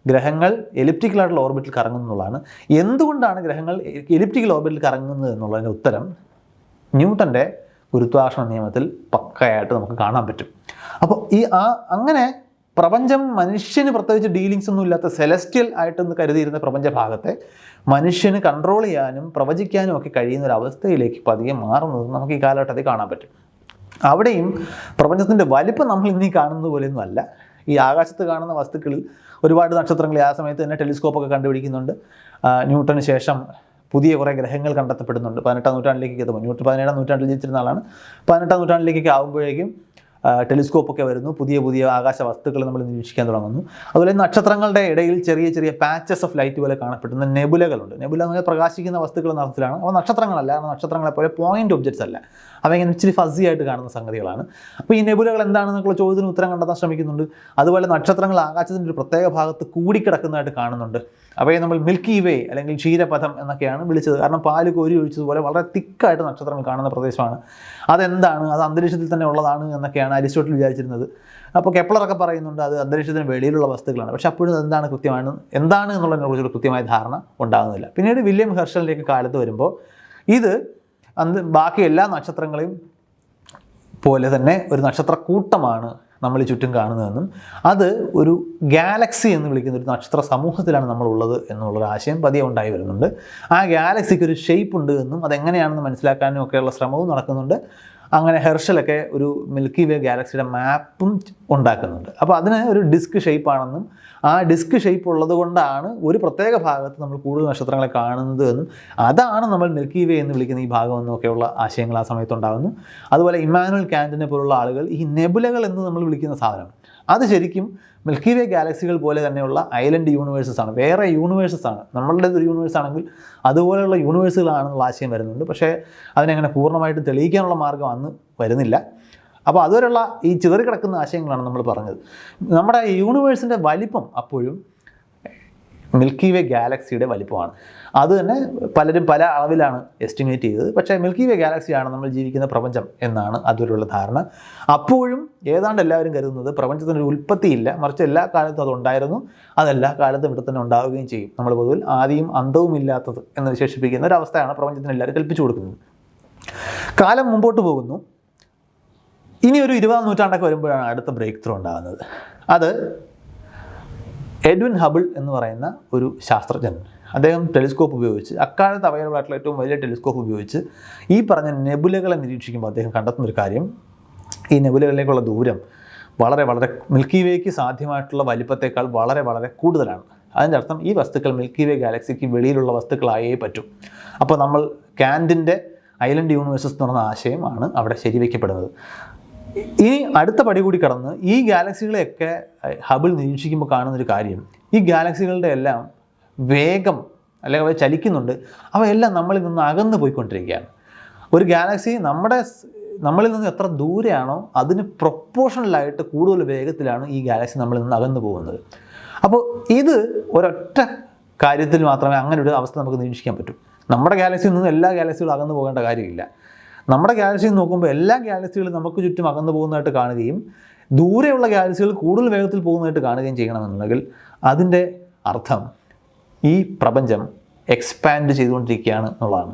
ഗ്രഹങ്ങൾ എലിപ്റ്റിക്കലായിട്ടുള്ള ഓർബിറ്റിൽ കറങ്ങുന്നു എന്നുള്ളതാണ്. എന്തുകൊണ്ടാണ് ഗ്രഹങ്ങൾ എലിപ്റ്റിക്കൽ ഓർബിറ്റിൽ കറങ്ങുന്നത് എന്നുള്ളതിന്റെ ഉത്തരം ന്യൂട്ടന്റെ ഗുരുത്വാകർഷണ നിയമത്തിൽ പക്കയായിട്ട് നമുക്ക് കാണാൻ പറ്റും. അപ്പോൾ ഈ ആ അങ്ങനെ പ്രപഞ്ചം മനുഷ്യന് പ്രത്യേകിച്ച് ഡീലിങ്സ് ഒന്നും ഇല്ലാത്ത സെലസ്റ്റിയൽ ആയിട്ടെന്ന് കരുതിയിരുന്ന പ്രപഞ്ച ഭാഗത്തെ മനുഷ്യന് കൺട്രോൾ ചെയ്യാനും പ്രവചിക്കാനും ഒക്കെ കഴിയുന്ന ഒരു അവസ്ഥയിലേക്ക് പതിയെ മാറുന്നത് നമുക്ക് ഈ കാലഘട്ടത്തിൽ കാണാൻ പറ്റും. അവിടെയും പ്രപഞ്ചത്തിന്റെ വലിപ്പം നമ്മൾ ഇനി കാണുന്നത് പോലെയൊന്നും അല്ല. ഈ ആകാശത്ത് കാണുന്ന വസ്തുക്കളിൽ ഒരുപാട് നക്ഷത്രങ്ങൾ ആ സമയത്ത് തന്നെ ടെലിസ്കോപ്പൊക്കെ കണ്ടുപിടിക്കുന്നുണ്ട്. ന്യൂട്ടന് ശേഷം പുതിയ കുറേ ഗ്രഹങ്ങൾ കണ്ടെത്തപ്പെടുന്നുണ്ട്. പതിനെട്ടാം നൂറ്റാണ്ടിലേക്ക് എത്തുമ്പോൾ. ന്യൂട്ടൺ പതിനേഴാം നൂറ്റാണ്ടിൽ ജീവിച്ചിരുന്ന ആളാണ്. പതിനെട്ടാം നൂറ്റാണ്ടിലേക്കൊക്കെ ആകുമ്പോഴേക്കും ടെലിസ്കോപ്പൊക്കെ വരുന്നു. പുതിയ പുതിയ ആകാശ വസ്തുക്കൾ നമ്മൾ നിരീക്ഷിക്കാൻ തുടങ്ങുന്നു. അതുപോലെ നക്ഷത്രങ്ങളുടെ ഇടയിൽ ചെറിയ ചെറിയ പാച്ചസ് ഓഫ് ലൈറ്റ് പോലെ കാണപ്പെടുന്ന നെബുലകളുണ്ട് നെബുല എന്ന് പ്രകാശിക്കുന്ന വസ്തുക്കൾ അർത്ഥത്തിലാണ് അവ നക്ഷത്രങ്ങളല്ല. നക്ഷത്രങ്ങളെ പോലെ പോയിന്റ് ഒബ്ജക്ട്സ് അല്ല. അവ ഇങ്ങനെ ഇച്ചിരി ഫസി ആയിട്ട് കാണുന്ന സംഗതികളാണ്. അപ്പോൾ ഈ നെബുലകൾ എന്താണെന്നൊക്കെയുള്ള ചോദ്യത്തിന് ഉത്തരം കണ്ടെത്താൻ ശ്രമിക്കുന്നുണ്ട്. അതുപോലെ നക്ഷത്രങ്ങൾ ആകാശത്തിന്റെ ഒരു പ്രത്യേക ഭാഗത്ത് കൂടിക്കിടക്കുന്നതായിട്ട് കാണുന്നുണ്ട്. അവയെ നമ്മൾ മിൽക്കി വേ അല്ലെങ്കിൽ ക്ഷീരപഥം എന്നൊക്കെയാണ് വിളിച്ചത്. കാരണം പാൽ കോരി ഒഴിച്ചതുപോലെ വളരെ തിക്കായിട്ട് നക്ഷത്രങ്ങൾ കാണുന്ന പ്രദേശമാണ്. അതെന്താണ്? അത് അന്തരീക്ഷത്തിൽ തന്നെ ഉള്ളതാണ് എന്നൊക്കെയാണ് അരിസ്റ്റോട്ടിൽ വിചാരിച്ചിരുന്നത്. അപ്പോൾ കെപ്ലറൊക്കെ പറയുന്നുണ്ട് അത് അന്തരീക്ഷത്തിന് വെളിയിലുള്ള വസ്തുക്കളാണ്. പക്ഷെ അപ്പോഴും അതെന്താണ് കൃത്യമാണ്? എന്താണ് എന്നുള്ളതിനെ കുറിച്ചൊരു കൃത്യമായ ധാരണ ഉണ്ടാകുന്നില്ല. പിന്നീട് വില്യം ഹെർഷലിന്റെയൊക്കെ കാലത്ത് വരുമ്പോൾ ഇത് അന്ത് ബാക്കി എല്ലാ നക്ഷത്രങ്ങളെയും പോലെ തന്നെ ഒരു നക്ഷത്രക്കൂട്ടമാണ് നമ്മൾ ചുറ്റും കാണുന്നതെന്നും അത് ഒരു ഗാലക്സി എന്ന് വിളിക്കുന്ന ഒരു നക്ഷത്ര സമൂഹത്തിലാണ് നമ്മളുള്ളത് എന്നുള്ളൊരു ആശയം പതിയെ ഉണ്ടായി വരുന്നുണ്ട്. ആ ഗാലക്സിക്ക് ഒരു ഷേപ്പ് ഉണ്ട് എന്നും അതെങ്ങനെയാണെന്ന് മനസ്സിലാക്കാനും ഒക്കെയുള്ള ശ്രമവും നടക്കുന്നുണ്ട്. അങ്ങനെ ഹെർഷലൊക്കെ ഒരു മിൽക്കി വേ ഗാലക്സിയുടെ മാപ്പും ഉണ്ടാക്കുന്നുണ്ട്. അപ്പോൾ അതിന് ഒരു ഡിസ്ക് ഷേപ്പാണെന്നും ആ ഡിസ്ക് ഷേപ്പ് ഉള്ളത് കൊണ്ടാണ് ഒരു പ്രത്യേക ഭാഗത്ത് നമ്മൾ കൂടുതൽ നക്ഷത്രങ്ങളെ കാണുന്നത് എന്നും അതാണ് നമ്മൾ മിൽക്കി വേ എന്ന് വിളിക്കുന്ന ഈ ഭാഗം എന്നൊക്കെയുള്ള ആശയങ്ങൾ ആ സമയത്ത് ഉണ്ടാകുന്നു. അതുപോലെ ഇമ്മാനുവൽ കാന്റിനെ പോലുള്ള ആളുകൾ ഈ നെബുലകൾ എന്ന് നമ്മൾ വിളിക്കുന്ന സാധനം അത് ശരിക്കും മിൽക്കി വേ ഗാലക്സികൾ പോലെ തന്നെയുള്ള ഐലൻഡ് യൂണിവേഴ്സസ് ആണ് വേറെ യൂണിവേഴ്സസ് ആണ് നമ്മളുടെ ഒരു യൂണിവേഴ്സ് ആണെങ്കിൽ അതുപോലെയുള്ള യൂണിവേഴ്സുകളാണെന്നുള്ള ആശയം വരുന്നുണ്ട്. പക്ഷേ അതിനെങ്ങനെ പൂർണമായിട്ട് തെളിയിക്കാനുള്ള മാർഗം അന്ന് വരുന്നില്ല. അപ്പോൾ അതുവരെയുള്ള ഈ ചിതറിക്കിടക്കുന്ന ആശയങ്ങളാണ് നമ്മൾ പറഞ്ഞത്. നമ്മുടെ യൂണിവേഴ്സിന്റെ വലിപ്പം അപ്പോഴും മിൽക്കി വേ ഗാലക്സിയുടെ വലിപ്പമാണ്. അത് തന്നെ പലരും പല അളവിലാണ് എസ്റ്റിമേറ്റ് ചെയ്തത്. പക്ഷേ മിൽക്കി വേ ഗാലക്സിയാണ് നമ്മൾ ജീവിക്കുന്ന പ്രപഞ്ചം എന്നാണ് അതുവരെയുള്ള ധാരണ. അപ്പോഴും ഏതാണ്ട് എല്ലാവരും കരുതുന്നത് പ്രപഞ്ചത്തിനൊരു ഉൽപ്പത്തിയില്ല. മറിച്ച് എല്ലാ കാലത്തും അതുണ്ടായിരുന്നു അതെല്ലാ കാലത്തും ഇവിടെ തന്നെ ഉണ്ടാവുകയും ചെയ്യും. നമ്മൾ പൊതുവിൽ ആദ്യം അന്തവും ഇല്ലാത്തത് എന്ന് വിശേഷിപ്പിക്കുന്ന ഒരു അവസ്ഥയാണ് പ്രപഞ്ചത്തിന് എല്ലാവരും കൽപ്പിച്ചു കൊടുക്കുന്നത്. കാലം മുമ്പോട്ട് പോകുന്നു. ഇനി ഒരു ഇരുപതാം നൂറ്റാണ്ടൊക്കെ വരുമ്പോഴാണ് അടുത്ത ബ്രേക്ക് ത്രൂ ഉണ്ടാകുന്നത്. അത് എഡ്വിൻ ഹബിൾ എന്ന് പറയുന്ന ഒരു ശാസ്ത്രജ്ഞൻ അദ്ദേഹം ടെലിസ്കോപ്പ് ഉപയോഗിച്ച് അക്കാലത്ത് അവൈലബിൾ ഏറ്റവും വലിയ ടെലിസ്കോപ്പ് ഉപയോഗിച്ച് ഈ പറഞ്ഞ നെബുലകളെ നിരീക്ഷിക്കുമ്പോൾ അദ്ദേഹം കണ്ടെത്തുന്ന ഒരു കാര്യം ഈ നെബുലകളിലേക്കുള്ള ദൂരം വളരെ വളരെ മിൽക്കി വേക്ക് സാധ്യമായിട്ടുള്ള വലിപ്പത്തേക്കാൾ വളരെ വളരെ കൂടുതലാണ്. അതിന്റെ അർത്ഥം ഈ വസ്തുക്കൾ മിൽക്കി വേ ഗാലക്സിക്ക് വെളിയിലുള്ള വസ്തുക്കളായേ പറ്റൂ. അപ്പോൾ നമ്മൾ കാൻഡിന്റെ ഐലൻഡ് യൂണിവേഴ്സസ് എന്ന് പറയുന്ന ആശയമാണ് അവിടെ ശരിവയ്ക്കപ്പെടുന്നത് ഇനി അടുത്ത പടി കൂടി കടന്ന് ഈ ഗാലക്സികളെയൊക്കെ ഹബിൾ നിരീക്ഷിക്കുമ്പോൾ കാണുന്നൊരു കാര്യം ഈ ഗാലക്സികളുടെ എല്ലാം വേഗം അല്ലെങ്കിൽ അവ ചലിക്കുന്നുണ്ട്. അവയെല്ലാം നമ്മളിൽ നിന്ന് അകന്നു പോയിക്കൊണ്ടിരിക്കുകയാണ്. ഒരു ഗാലക്സി നമ്മുടെ നമ്മളിൽ നിന്ന് എത്ര ദൂരെയാണോ അതിന് പ്രൊപ്പോഷണലായിട്ട് കൂടുതൽ വേഗത്തിലാണ് ഈ ഗാലക്സി നമ്മളിൽ നിന്ന് അകന്നു പോകുന്നത്. അപ്പോൾ ഇത് ഒരൊറ്റ കാര്യത്തിൽ മാത്രമേ അങ്ങനെ ഒരു അവസ്ഥ നമുക്ക് നിരീക്ഷിക്കാൻ പറ്റൂ. നമ്മുടെ ഗാലക്സിയിൽ നിന്ന് എല്ലാ ഗാലക്സികളും അകന്നു പോകേണ്ട കാര്യമില്ല. നമ്മുടെ ഗാലക്സിയിൽ നോക്കുമ്പോൾ എല്ലാ ഗാലക്സികളും നമുക്ക് ചുറ്റും അകന്നു പോകുന്നതായിട്ട് കാണുകയും ദൂരെയുള്ള ഗാലക്സികൾ കൂടുതൽ വേഗത്തിൽ പോകുന്നതായിട്ട് കാണുകയും ചെയ്യണമെന്നുണ്ടെങ്കിൽ അതിന്റെ അർത്ഥം ഈ പ്രപഞ്ചം എക്സ്പാൻഡ് ചെയ്തുകൊണ്ടിരിക്കുകയാണ് എന്നുള്ളതാണ്.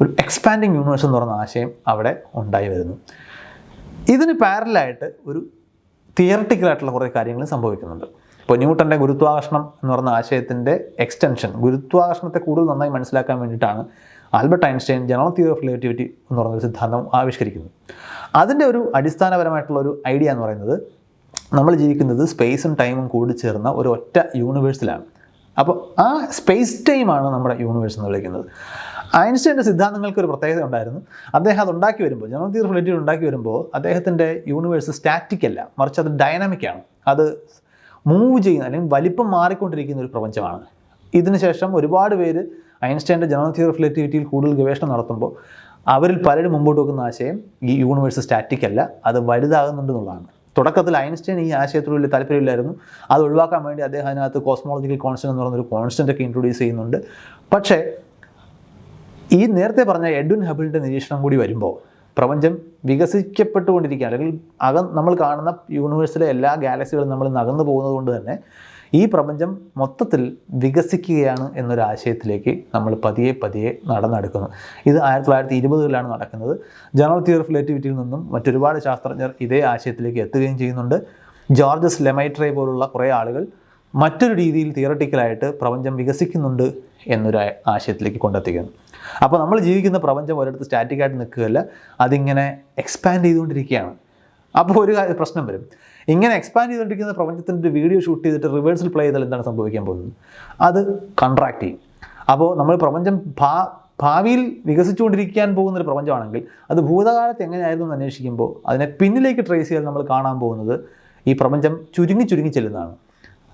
ഒരു എക്സ്പാൻഡിങ് യൂണിവേഴ്സ് എന്ന് പറയുന്ന ആശയം അവിടെ ഉണ്ടായി വരുന്നു. ഇതിന് പാരലായിട്ട് ഒരു തിയറട്ടിക്കലായിട്ടുള്ള കുറേ കാര്യങ്ങൾ സംഭവിക്കുന്നുണ്ട്. ഇപ്പോൾ ന്യൂട്ടന്റെ ഗുരുത്വാകർഷണം എന്ന് പറയുന്ന ആശയത്തിന്റെ എക്സ്റ്റൻഷൻ ഗുരുത്വാകർഷണത്തെ കൂടുതൽ നന്നായി മനസ്സിലാക്കാൻ വേണ്ടിയിട്ടാണ് Albert Einstein general theory of relativity എന്ന് പറയുന്ന ഒരു സിദ്ധാന്തം ആവിഷ്കരിക്കുന്നത്. അതിന്റെ ഒരു അടിസ്ഥാനപരമായിട്ടുള്ള ഒരു ഐഡിയ എന്ന് പറയുന്നത് നമ്മൾ ജീവിക്കുന്നത് സ്പേസും ടൈമും കൂടി ചേർന്ന ഒരു ഒറ്റ യൂണിവേഴ്സിലാണ് അപ്പോൾ ആ സ്പേസ് ടൈമാണ് നമ്മുടെ യൂണിവേഴ്സ് എന്ന് വിളിക്കുന്നത്. ഐൻസ്റ്റൈന്റെ സിദ്ധാന്തങ്ങൾക്ക് ഒരു പ്രത്യേകത ഉണ്ടായിരുന്നു. അദ്ദേഹം അത് ഉണ്ടാക്കി വരുമ്പോൾ ജനറൽ തിയറി റിലേറ്റീവ് ഉണ്ടാക്കി വരുമ്പോൾ അദ്ദേഹത്തിന്റെ യൂണിവേഴ്സ് സ്റ്റാറ്റിക് അല്ല. മറിച്ച് അത് ഡൈനാമിക് ആണ്. അത് മൂവ് ചെയ്യുന്ന അല്ലെങ്കിൽ വലിപ്പം മാറിക്കൊണ്ടിരിക്കുന്ന ഒരു പ്രപഞ്ചമാണ്. ഇതിനുശേഷം ഒരുപാട് പേര് ഐൻസ്റ്റൈന്റെ ജനറൽ തിയറി ഓഫ് റിലേറ്റിവിറ്റിയിൽ കൂടുതൽ ഗവേഷണം നടത്തുമ്പോൾ അവരിൽ പലരും മുമ്പോട്ട് വെക്കുന്ന ആശയം ഈ യൂണിവേഴ്സ് സ്റ്റാറ്റിക് അല്ല അത് വലുതാകുന്നുണ്ട് എന്നുള്ളതാണ്. തുടക്കത്തിൽ ഐൻസ്റ്റൈൻ ഈ ആശയത്തോട് വലിയ താല്പര്യമില്ലായിരുന്നു. അത് ഒഴിവാക്കാൻ വേണ്ടി അദ്ദേഹം അതിനകത്ത് കോസ്മോളജിക്കൽ കോൺസ്റ്റന്റ് എന്ന് പറയുന്ന ഒരു കോൺസ്റ്റന്റ് ഒക്കെ ഇൻട്രൊഡ്യൂസ് ചെയ്യുന്നുണ്ട്. പക്ഷേ ഈ നേരത്തെ പറഞ്ഞ എഡ്വിൻ ഹബിളിന്റെ നിരീക്ഷണം കൂടി വരുമ്പോൾ പ്രപഞ്ചം വികസിക്കപ്പെട്ടുകൊണ്ടിരിക്കുകയാണ്. അല്ലെങ്കിൽ അകം നമ്മൾ കാണുന്ന യൂണിവേഴ്സിലെ എല്ലാ ഗാലക്സികളും നമ്മൾ നകന്നു പോകുന്നത് കൊണ്ട് തന്നെ ഈ പ്രപഞ്ചം മൊത്തത്തിൽ വികസിക്കുകയാണ് എന്നൊരു ആശയത്തിലേക്ക് നമ്മൾ പതിയെ പതിയെ നടന്നെടുക്കുന്നു. ഇത് ആയിരത്തി തൊള്ളായിരത്തി ഇരുപതുകളിലാണ് നടക്കുന്നത് ജനറൽ തിയറി ഓഫ് റിലേറ്റിവിറ്റിയിൽ നിന്നും മറ്റൊരുപാട് ശാസ്ത്രജ്ഞർ ഇതേ ആശയത്തിലേക്ക് എത്തുകയും ചെയ്യുന്നുണ്ട്. ജോർജസ് ലെമൈട്രേ പോലുള്ള കുറേ ആളുകൾ മറ്റൊരു രീതിയിൽ തിയറട്ടിക്കലായിട്ട് പ്രപഞ്ചം വികസിക്കുന്നുണ്ട് എന്നൊരു ആശയത്തിലേക്ക് കൊണ്ടെത്തിക്കുന്നു. അപ്പോൾ നമ്മൾ ജീവിക്കുന്ന പ്രപഞ്ചം ഒരിടത്ത് സ്റ്റാറ്റിക്കായിട്ട് നിൽക്കുകയല്ല അതിങ്ങനെ എക്സ്പാൻഡ് ചെയ്തുകൊണ്ടിരിക്കുകയാണ്. അപ്പോൾ ഒരു പ്രശ്നം വരും. ഇങ്ങനെ എക്സ്പാൻഡ് ചെയ്തുകൊണ്ടിരിക്കുന്ന പ്രപഞ്ചത്തിന്റെ ഒരു വീഡിയോ ഷൂട്ട് ചെയ്തിട്ട് റിവേഴ്സിൽ പ്ലേ ചെയ്താൽ എന്താണ് സംഭവിക്കാൻ പോകുന്നത്? അത് കൺട്രാക്ട് ചെയ്യും. അപ്പോൾ നമ്മൾ പ്രപഞ്ചം ഭാ ഭാവിയിൽ വികസിച്ചുകൊണ്ടിരിക്കാൻ പോകുന്ന ഒരു പ്രപഞ്ചമാണെങ്കിൽ അത് ഭൂതകാലത്ത് എങ്ങനെയായിരുന്നു എന്ന് അന്വേഷിക്കുമ്പോൾ അതിനെ പിന്നിലേക്ക് ട്രേസ് ചെയ്താൽ നമ്മൾ കാണാൻ പോകുന്നത് ഈ പ്രപഞ്ചം ചുരുങ്ങി ചുരുങ്ങി ചെല്ലുന്നതാണ്.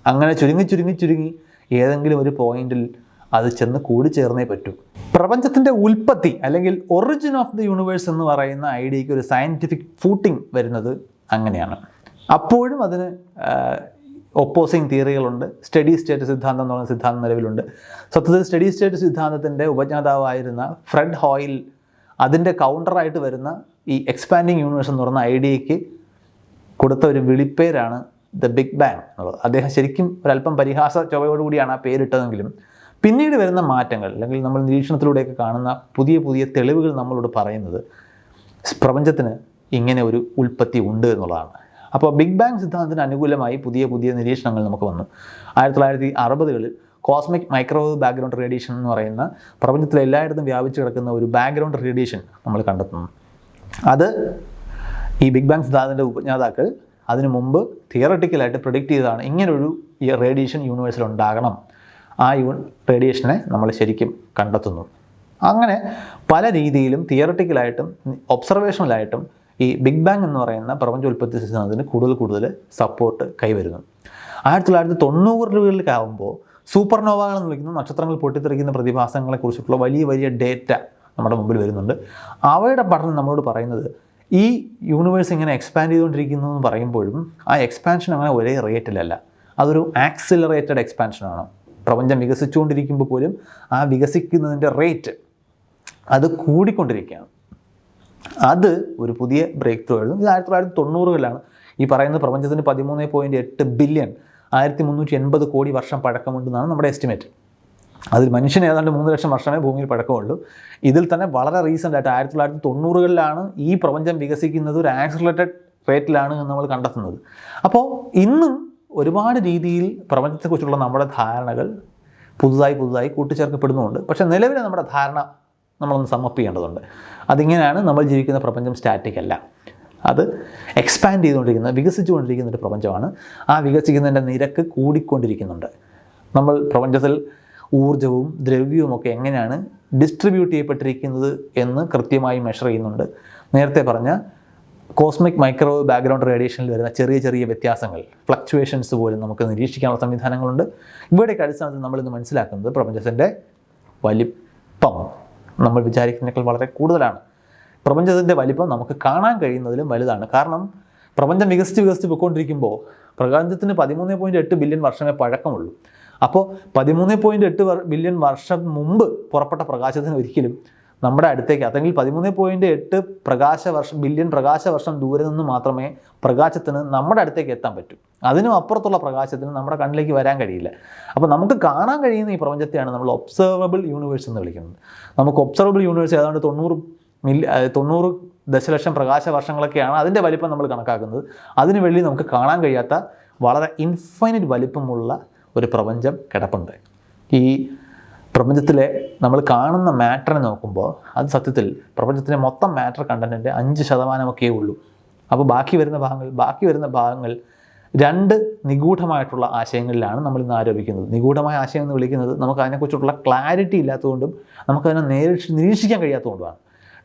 അങ്ങനെ ചുരുങ്ങി ചുരുങ്ങി ചുരുങ്ങി ഏതെങ്കിലും ഒരു പോയിന്റിൽ അത് ചെന്ന് കൂടിച്ചേർന്നേ പറ്റൂ. പ്രപഞ്ചത്തിന്റെ ഉൽപ്പത്തി അല്ലെങ്കിൽ ഒറിജിൻ ഓഫ് ദി യൂണിവേഴ്സ് എന്ന് പറയുന്ന ഐഡിയയ്ക്ക് ഒരു സയന്റിഫിക് ഫൂട്ടിംഗ് വരുന്നത് അങ്ങനെയാണ്. അപ്പോഴും അതിന് ഒപ്പോസിങ് തിയറികളുണ്ട് സ്റ്റഡി സ്റ്റേറ്റ് സിദ്ധാന്തം എന്ന് പറയുന്ന സിദ്ധാന്തം നിലവിലുണ്ട്. സത്യത്തിൽ സ്റ്റഡി സ്റ്റേറ്റ് സിദ്ധാന്തത്തിന്റെ ഉപജ്ഞാതാവായിരുന്ന ഫ്രെഡ് ഹോയിൽ അതിന്റെ കൗണ്ടറായിട്ട് വരുന്ന ഈ എക്സ്പാൻഡിങ് യൂണിവേഴ്സ് എന്ന് പറയുന്ന ഐഡിയയ്ക്ക് കൊടുത്ത ഒരു വിളിപ്പേരാണ് ദ ബിഗ് ബാങ് എന്നുള്ളത്. അദ്ദേഹം ശരിക്കും ഒരല്പം പരിഹാസ ചൊവയോടുകൂടിയാണ് ആ പേരിട്ടതെങ്കിലും പിന്നീട് വരുന്ന മാറ്റങ്ങൾ അല്ലെങ്കിൽ നമ്മൾ നിരീക്ഷണത്തിലൂടെയൊക്കെ കാണുന്ന പുതിയ പുതിയ തെളിവുകൾ നമ്മളോട് പറയുന്നത് പ്രപഞ്ചത്തിന് ഇങ്ങനെ ഒരു ഉൽപ്പത്തി ഉണ്ട് എന്നുള്ളതാണ്. അപ്പോൾ ബിഗ് ബാങ് സിദ്ധാന്തത്തിന് അനുകൂലമായി പുതിയ പുതിയ നിരീക്ഷണങ്ങൾ നമുക്ക് വന്നു. ആയിരത്തി തൊള്ളായിരത്തി അറുപതുകളിൽ കോസ്മിക് മൈക്രോവേവ് ബാക്ക്ഗ്രൗണ്ട് റേഡിയേഷൻ എന്ന് പറയുന്ന പ്രപഞ്ചത്തിൽ എല്ലായിടത്തും വ്യാപിച്ചു കിടക്കുന്ന ഒരു ബാക്ക്ഗ്രൗണ്ട് റേഡിയേഷൻ നമ്മൾ കണ്ടെത്തുന്നു. അത് ഈ ബിഗ് ബാങ് സിദ്ധാന്തത്തിന്റെ ഉപജ്ഞാതാക്കൾ അതിനു മുമ്പ് തിയറട്ടിക്കലായിട്ട് പ്രിഡിക്റ്റ് ചെയ്തതാണ് ഇങ്ങനൊരു ഈ റേഡിയേഷൻ യൂണിവേഴ്സിൽ ഉണ്ടാകണം. ആ യൂ റേഡിയേഷനെ നമ്മൾ ശരിക്കും കണ്ടെത്തുന്നു. അങ്ങനെ പല രീതിയിലും തിയറട്ടിക്കലായിട്ടും ഒബ്സർവേഷണലായിട്ടും ഈ ബിഗ് ബാങ് എന്ന് പറയുന്ന പ്രപഞ്ച ഉൽപ്പത്തി സിദ്ധാന്തത്തിന് കൂടുതൽ കൂടുതൽ സപ്പോർട്ട് കൈവരുന്നു. ആയിരത്തി തൊള്ളായിരത്തി തൊണ്ണൂറുകളിലേക്ക് ആകുമ്പോൾ സൂപ്പർനോവകൾ എന്ന് വിളിക്കുന്ന നക്ഷത്രങ്ങൾ പൊട്ടിത്തെറിക്കുന്ന പ്രതിഭാസങ്ങളെക്കുറിച്ചിട്ടുള്ള വലിയ വലിയ ഡേറ്റ നമ്മുടെ മുമ്പിൽ വരുന്നുണ്ട്. അവയുടെ പഠനം നമ്മളോട് പറയുന്നത് ഈ യൂണിവേഴ്സ് ഇങ്ങനെ എക്സ്പാൻഡ് ചെയ്തുകൊണ്ടിരിക്കുന്നു എന്ന് പറയുമ്പോഴും ആ എക്സ്പാൻഷൻ അങ്ങനെ ഒരേ റേറ്റിലല്ല അതൊരു ആക്സിലറേറ്റഡ് എക്സ്പാൻഷനാണ് പ്രപഞ്ചം വികസിച്ചുകൊണ്ടിരിക്കുമ്പോൾ പോലും ആ വികസിക്കുന്നതിന്റെ റേറ്റ് അത് കൂടിക്കൊണ്ടിരിക്കുകയാണ്. അത് ഒരു പുതിയ ബ്രേക്ക് ത്രൂ ആയിരുന്നു. ഇത് ആയിരത്തി തൊള്ളായിരത്തി തൊണ്ണൂറുകളിലാണ് ഈ പറയുന്ന പ്രപഞ്ചത്തിന് പതിമൂന്ന് പോയിന്റ് എട്ട് ബില്യൺ ആയിരത്തി മുന്നൂറ്റി എൺപത് കോടി വർഷം പഴക്കമുണ്ടെന്നാണ് നമ്മുടെ എസ്റ്റിമേറ്റ് അതിൽ മനുഷ്യൻ ഏതാണ്ട് മൂന്ന് ലക്ഷം വർഷമേ ഭൂമിയിൽ പഴക്കമുള്ളൂ. ഇതിൽ തന്നെ വളരെ റീസെന്റ് ആയിട്ട് ആയിരത്തി തൊള്ളായിരത്തി തൊണ്ണൂറുകളിലാണ് ഈ പ്രപഞ്ചം വികസിക്കുന്നത് ഒരു ആക്സിലേറ്റഡ് റേറ്റിലാണ് എന്ന് നമ്മൾ കണ്ടെത്തുന്നത്. അപ്പോൾ ഇന്നും ഒരുപാട് രീതിയിൽ പ്രപഞ്ചത്തെക്കുറിച്ചുള്ള നമ്മുടെ ധാരണകൾ പുതുതായി പുതുതായി കൂട്ടിച്ചേർക്കപ്പെടുന്നുമുണ്ട് പക്ഷേ നിലവിലെ നമ്മുടെ ധാരണ നമ്മളൊന്ന് സമ്മപ്പ് ചെയ്യേണ്ടതുണ്ട്. അതിങ്ങനെയാണ് നമ്മൾ ജീവിക്കുന്ന പ്രപഞ്ചം സ്റ്റാറ്റിക് അല്ല. അത് എക്സ്പാൻഡ് ചെയ്തുകൊണ്ടിരിക്കുന്ന വികസിച്ചുകൊണ്ടിരിക്കുന്ന ഒരു പ്രപഞ്ചമാണ്. ആ വികസിക്കുന്നതിന്റെ നിരക്ക് കൂടിക്കൊണ്ടിരിക്കുന്നുണ്ട്. നമ്മൾ പ്രപഞ്ചത്തിൽ ഊർജവും ദ്രവ്യവും ഒക്കെ എങ്ങനെയാണ് ഡിസ്ട്രിബ്യൂട്ട് ചെയ്യപ്പെട്ടിരിക്കുന്നത് എന്ന് കൃത്യമായി മെഷർ ചെയ്യുന്നുണ്ട്. നേരത്തെ പറഞ്ഞ കോസ്മിക് മൈക്രോവേവ് ബാക്ക്ഗ്രൗണ്ട് റേഡിയേഷനിൽ വരുന്ന ചെറിയ ചെറിയ വ്യത്യാസങ്ങൾ ഫ്ലക്ച്വേഷൻസ് പോലും നമുക്ക് നിരീക്ഷിക്കാനുള്ള സംവിധാനങ്ങളുണ്ട്. ഇവിടെയൊക്കെ അടിസ്ഥാനത്തിൽ നമ്മളിന്ന് മനസ്സിലാക്കുന്നത് പ്രപഞ്ചത്തിന്റെ വലിപ്പം. നമ്മൾ വിചാരിക്കുന്നതിനേക്കാൾ വളരെ കൂടുതലാണ്. പ്രപഞ്ചത്തിന്റെ വലിപ്പം നമുക്ക് കാണാൻ കഴിയുന്നതിലും വലുതാണ്. കാരണം പ്രപഞ്ചം വികസിച്ച് വികസിച്ച് പോയിക്കൊണ്ടിരിക്കുമ്പോൾ പ്രപഞ്ചത്തിന് പതിമൂന്ന് പോയിന്റ് എട്ട് ബില്യൺ വർഷമേ പഴക്കമുള്ളൂ. അപ്പോൾ പതിമൂന്ന് പോയിന്റ് എട്ട് ബില്യൺ വർഷം മുമ്പ് പുറപ്പെട്ട പ്രകാശത്തിന് ഒരിക്കലും നമ്മുടെ അടുത്തേക്ക് അല്ലെങ്കിൽ പതിമൂന്ന് പോയിന്റ് എട്ട് പ്രകാശ വർഷം ബില്യൺ പ്രകാശ വർഷം ദൂരെ നിന്ന് മാത്രമേ പ്രകാശത്തിന് നമ്മുടെ അടുത്തേക്ക് എത്താൻ പറ്റൂ. അതിനും അപ്പുറത്തുള്ള പ്രകാശത്തിന് നമ്മുടെ കണ്ണിലേക്ക് വരാൻ കഴിയില്ല. അപ്പോൾ നമുക്ക് കാണാൻ കഴിയുന്ന ഈ പ്രപഞ്ചത്തെയാണ് നമ്മൾ ഒബ്സർവബിൾ യൂണിവേഴ്സ് എന്ന് വിളിക്കുന്നത്. നമുക്ക് ഒബ്സർവബിൾ യൂണിവേഴ്സ് ഏതാണ്ട് തൊണ്ണൂറ് മില്യ തൊണ്ണൂറ് ദശലക്ഷം പ്രകാശ വർഷങ്ങളൊക്കെയാണ് അതിന്റെ വലിപ്പം നമ്മൾ കണക്കാക്കുന്നത്. അതിന് വേണ്ടി നമുക്ക് കാണാൻ കഴിയാത്ത വളരെ ഇൻഫൈനറ്റ് വലിപ്പമുള്ള ഒരു പ്രപഞ്ചം കിടപ്പുണ്ട്. ഈ പ്രപഞ്ചത്തിലെ നമ്മൾ കാണുന്ന മാറ്ററിനെ നോക്കുമ്പോൾ അത് സത്യത്തിൽ പ്രപഞ്ചത്തിലെ മൊത്തം മാറ്റർ കണ്ടന്റിന്റെ അഞ്ച് ശതമാനമൊക്കെയേ ഉള്ളൂ. അപ്പോൾ ബാക്കി വരുന്ന ഭാഗങ്ങൾ ബാക്കി വരുന്ന ഭാഗങ്ങൾ രണ്ട് നിഗൂഢമായിട്ടുള്ള ആശയങ്ങളിലാണ് നമ്മൾ ഇന്ന് ആരോപിക്കുന്നത്. നിഗൂഢമായ ആശയം എന്ന് വിളിക്കുന്നത് നമുക്ക് അതിനെക്കുറിച്ചുള്ള ക്ലാരിറ്റി ഇല്ലാത്തതുകൊണ്ടും നമുക്കതിനെ നേരിട്ട് നിരീക്ഷിക്കാൻ കഴിയാത്തതുകൊണ്ടുമാണ്.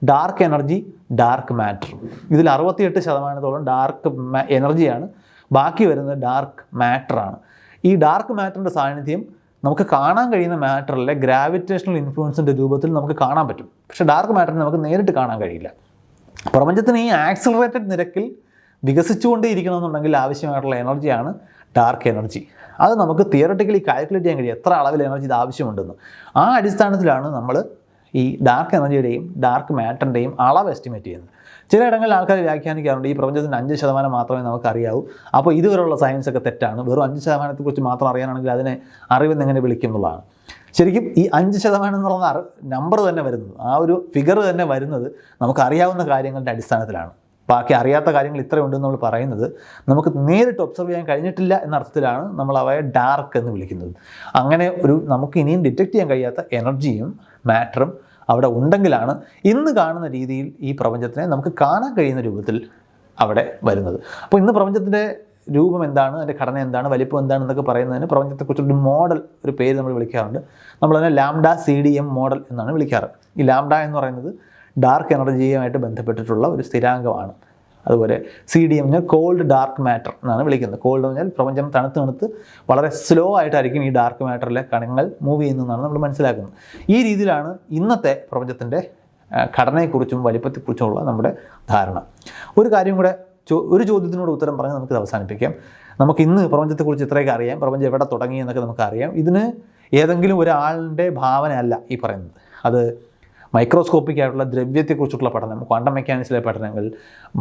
ഡാർക്ക് എനർജി ഡാർക്ക് മാറ്റർ ഇതിൽ അറുപത്തിയെട്ട് ശതമാനത്തോളം ഡാർക്ക് എനർജിയാണ് ബാക്കി വരുന്നത് ഡാർക്ക് മാറ്ററാണ് ഈ ഡാർക്ക് മാറ്ററിന്റെ സാന്നിധ്യം നമുക്ക് കാണാൻ കഴിയുന്ന മാറ്ററിലെ ഗ്രാവിറ്റേഷണൽ ഇൻഫ്ലുവൻസിന്റെ രൂപത്തിൽ നമുക്ക് കാണാൻ പറ്റും. പക്ഷേ ഡാർക്ക് മാറ്ററിനെ നമുക്ക് നേരിട്ട് കാണാൻ കഴിയില്ല. പ്രപഞ്ചത്തിന് ഈ ആക്സിലറേറ്റഡ് നിരക്കിൽ വികസിച്ചുകൊണ്ടേയിരിക്കണമെന്നുണ്ടെങ്കിൽ ആവശ്യമായിട്ടുള്ള എനർജിയാണ് ഡാർക്ക് എനർജി അത് നമുക്ക് തിയറട്ടിക്കലി കാൽക്കുലേറ്റ് ചെയ്യാൻ കഴിയും എത്ര അളവിൽ എനർജി ഇത് ആവശ്യമുണ്ടെന്ന്. ആ അടിസ്ഥാനത്തിലാണ് നമ്മൾ ഈ ഡാർക്ക് എനർജിയുടെയും ഡാർക്ക് മാറ്ററിന്റെയും അളവ് എസ്റ്റിമേറ്റ് ചെയ്യുന്നത്. ചിലയിടങ്ങളിൽ ആൾക്കാർ വ്യാഖ്യാനിക്കാറുണ്ട് ഈ പ്രപഞ്ചത്തിന്റെ അഞ്ച് ശതമാനം മാത്രമേ നമുക്കറിയാവൂ. അപ്പോൾ ഇതുവരെയുള്ള സയൻസ് ഒക്കെ തെറ്റാണ്. വെറും അഞ്ച് ശതമാനത്തെക്കുറിച്ച് മാത്രം അറിയാനാണെങ്കിൽ അതിനെ അറിവെന്ന് എങ്ങനെ വിളിക്കും എന്നുള്ളതാണ്. ശരിക്കും ഈ അഞ്ച് ശതമാനം എന്ന് പറയുന്ന നമ്പർ തന്നെ വരുന്നത്. ആ ഒരു ഫിഗർ തന്നെ വരുന്നത് നമുക്കറിയാവുന്ന കാര്യങ്ങളുടെ അടിസ്ഥാനത്തിലാണ്. ബാക്കി അറിയാത്ത കാര്യങ്ങൾ ഇത്രയുണ്ടെന്ന് നമ്മൾ പറയുന്നത്. നമുക്ക് നേരിട്ട് ഒബ്സർവ് ചെയ്യാൻ കഴിഞ്ഞിട്ടില്ല എന്ന അർത്ഥത്തിലാണ് നമ്മൾ അവയെ ഡാർക്ക് എന്ന് വിളിക്കുന്നത്. അങ്ങനെ ഒരു നമുക്ക് ഇനിയും ഡിറ്റക്റ്റ് ചെയ്യാൻ കഴിയാത്ത എനർജിയും മാറ്ററും അവിടെ ഉണ്ടെങ്കിലാണ് ഇന്ന് കാണുന്ന രീതിയിൽ ഈ പ്രപഞ്ചത്തിനെ നമുക്ക് കാണാൻ കഴിയുന്ന രൂപത്തിൽ അവിടെ വരുന്നത്. അപ്പോൾ ഇന്ന് പ്രപഞ്ചത്തിന്റെ രൂപം എന്താണ്? അതിന്റെ ഘടന എന്താണ്? വലിപ്പം എന്താണ് എന്നൊക്കെ പറയുന്നതിന് പ്രപഞ്ചത്തെക്കുറിച്ചൊരു മോഡൽ ഒരു പേര് നമ്മൾ വിളിക്കാറുണ്ട്. നമ്മളതിനെ lambda C D M model എന്നാണ് വിളിക്കാറ്. ഈ ലാംഡ എന്ന് പറയുന്നത് ഡാർക്ക് എനർജിയുമായിട്ട് ബന്ധപ്പെട്ടിട്ടുള്ള ഒരു സ്ഥിരാങ്കമാണ് അതുപോലെ C D M cold dark matter എന്നാണ് വിളിക്കുന്നത്. കോൾഡ് എന്ന് പറഞ്ഞാൽ പ്രപഞ്ചം തണുത്ത് തണുത്ത് വളരെ സ്ലോ ആയിട്ടായിരിക്കും ഈ ഡാർക്ക് മാറ്ററിലെ കണങ്ങൾ മൂവ് ചെയ്യുന്നതെന്നാണ് നമ്മൾ മനസ്സിലാക്കുന്നത്. ഈ രീതിയിലാണ് ഇന്നത്തെ പ്രപഞ്ചത്തിന്റെ ഘടനയെക്കുറിച്ചും വലിപ്പത്തെക്കുറിച്ചുമുള്ള നമ്മുടെ ധാരണ. ഒരു കാര്യം കൂടെ ചോ ഒരു ചോദ്യത്തിനോട് ഉത്തരം പറഞ്ഞ് നമുക്കിത് അവസാനിപ്പിക്കാം. നമുക്ക് ഇന്ന് പ്രപഞ്ചത്തെക്കുറിച്ച് ഇത്രയൊക്കെ അറിയാം. പ്രപഞ്ചം എവിടെ തുടങ്ങി എന്നൊക്കെ നമുക്കറിയാം. ഇതിന് ഏതെങ്കിലും ഒരാളുടെ ഭാവനയല്ല ഈ പറയുന്നത്. അത് മൈക്രോസ്കോപ്പിക് ആയിട്ടുള്ള ദ്രവ്യത്തെക്കുറിച്ചുള്ള പഠനം ക്വാണ്ടം മെക്കാനിക്സിലെ പഠനങ്ങൾ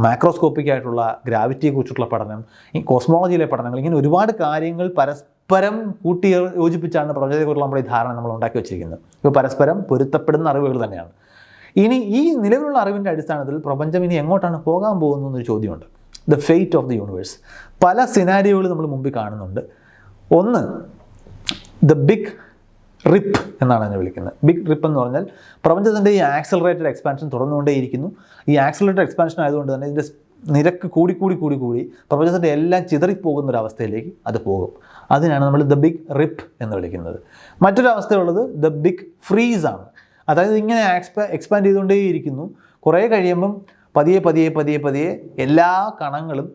മാക്രോസ്കോപ്പിക് ആയിട്ടുള്ള ഗ്രാവിറ്റിയെക്കുറിച്ചുള്ള പഠനം ഈ കോസ്മോളജിയിലെ പഠനങ്ങൾ ഇങ്ങനെ ഒരുപാട് കാര്യങ്ങൾ പരസ്പരം കൂട്ടി യോജിപ്പിച്ചാണ് പ്രപഞ്ചത്തെക്കുറിച്ചുള്ള നമ്മൾ ഈ ധാരണ നമ്മൾ ഉണ്ടാക്കി വെച്ചിരിക്കുന്നത്. ഇപ്പോൾ പരസ്പരം പൊരുത്തപ്പെടുന്ന അറിവുകൾ തന്നെയാണ്. ഇനി ഈ നിലവിലുള്ള അറിവിന്റെ അടിസ്ഥാനത്തിൽ പ്രപഞ്ചം ഇനി എങ്ങോട്ടാണ് പോകാൻ പോകുന്നത് എന്നൊരു ചോദ്യമുണ്ട്. The fate of the universe പല സിനാരിയോകൾ നമ്മൾ മുമ്പിൽ കാണുന്നുണ്ട്. ഒന്ന് ദ ബിഗ് റിപ്പ് എന്നാണ് അതിനെ വിളിക്കുന്നത്. ബിഗ് റിപ്പ് എന്ന് പറഞ്ഞാൽ പ്രപഞ്ചത്തിന്റെ ഈ ആക്സലറേറ്റഡ് എക്സ്പാൻഷൻ തുടർന്നുകൊണ്ടേയിരിക്കുന്നു. ഈ ആക്സലറേറ്റഡ് എക്സ്പാൻഷൻ ആയതുകൊണ്ട് തന്നെ ഇതിന്റെ നിരക്ക് കൂടി കൂടി കൂടി കൂടി പ്രപഞ്ചത്തിന്റെ എല്ലാം ചിതറിപ്പോകുന്ന ഒരു അവസ്ഥയിലേക്ക് അത് പോകും. അതിനാണ് നമ്മൾ ദ ബിഗ് റിപ്പ് എന്ന് വിളിക്കുന്നത്. മറ്റൊരു അവസ്ഥയുള്ളത് ദ ബിഗ് ഫ്രീസ് ആണ്. അതായത് ഇങ്ങനെ എക്സ്പാ എക്സ്പാൻഡ് ചെയ്തുകൊണ്ടേയിരിക്കുന്നു. കുറേ കഴിയുമ്പം പതിയെ പതിയെ പതിയെ പതിയെ എല്ലാ കണങ്ങളും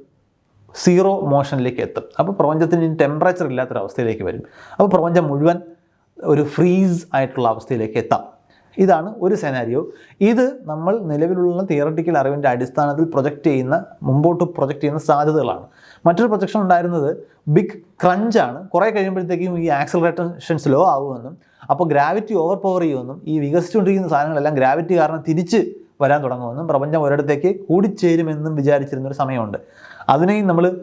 സീറോ മോഷനിലേക്ക് എത്തും. അപ്പോൾ പ്രപഞ്ചത്തിന് ടെമ്പറേച്ചർ ഇല്ലാത്തൊരവസ്ഥയിലേക്ക് വരും. അപ്പോൾ പ്രപഞ്ചം മുഴുവൻ ഒരു ഫ്രീസ് ആയിട്ടുള്ള അവസ്ഥയിലേക്ക് എത്താം. ഇതാണ് ഒരു സെനാരിയോ ഇത് നമ്മൾ നിലവിലുള്ള തിയറട്ടിക്കൽ അറിവിന്റെ അടിസ്ഥാനത്തിൽ പ്രൊജക്റ്റ് ചെയ്യുന്ന മുമ്പോട്ട് പ്രൊജക്റ്റ് ചെയ്യുന്ന സാധ്യതകളാണ്. മറ്റൊരു പ്രൊജക്ഷൻ ഉണ്ടായിരുന്നത് ബിഗ് ക്രഞ്ചാണ് കുറേ കഴിയുമ്പോഴത്തേക്കും ഈ ആക്സലറേഷൻ സ്ലോ ആകുമെന്നും അപ്പോൾ ഗ്രാവിറ്റി ഓവർ പവർ ചെയ്യുമെന്നും ഈ വികസിച്ചുകൊണ്ടിരിക്കുന്ന സാധനങ്ങളെല്ലാം ഗ്രാവിറ്റി കാരണം തിരിച്ച് വരാൻ തുടങ്ങുമെന്നും പ്രപഞ്ചം ഒരിടത്തേക്ക് കൂടിച്ചേരുമെന്നും വിചാരിച്ചിരുന്നൊരു സമയമുണ്ട്. അതിനെയും നമ്മൾ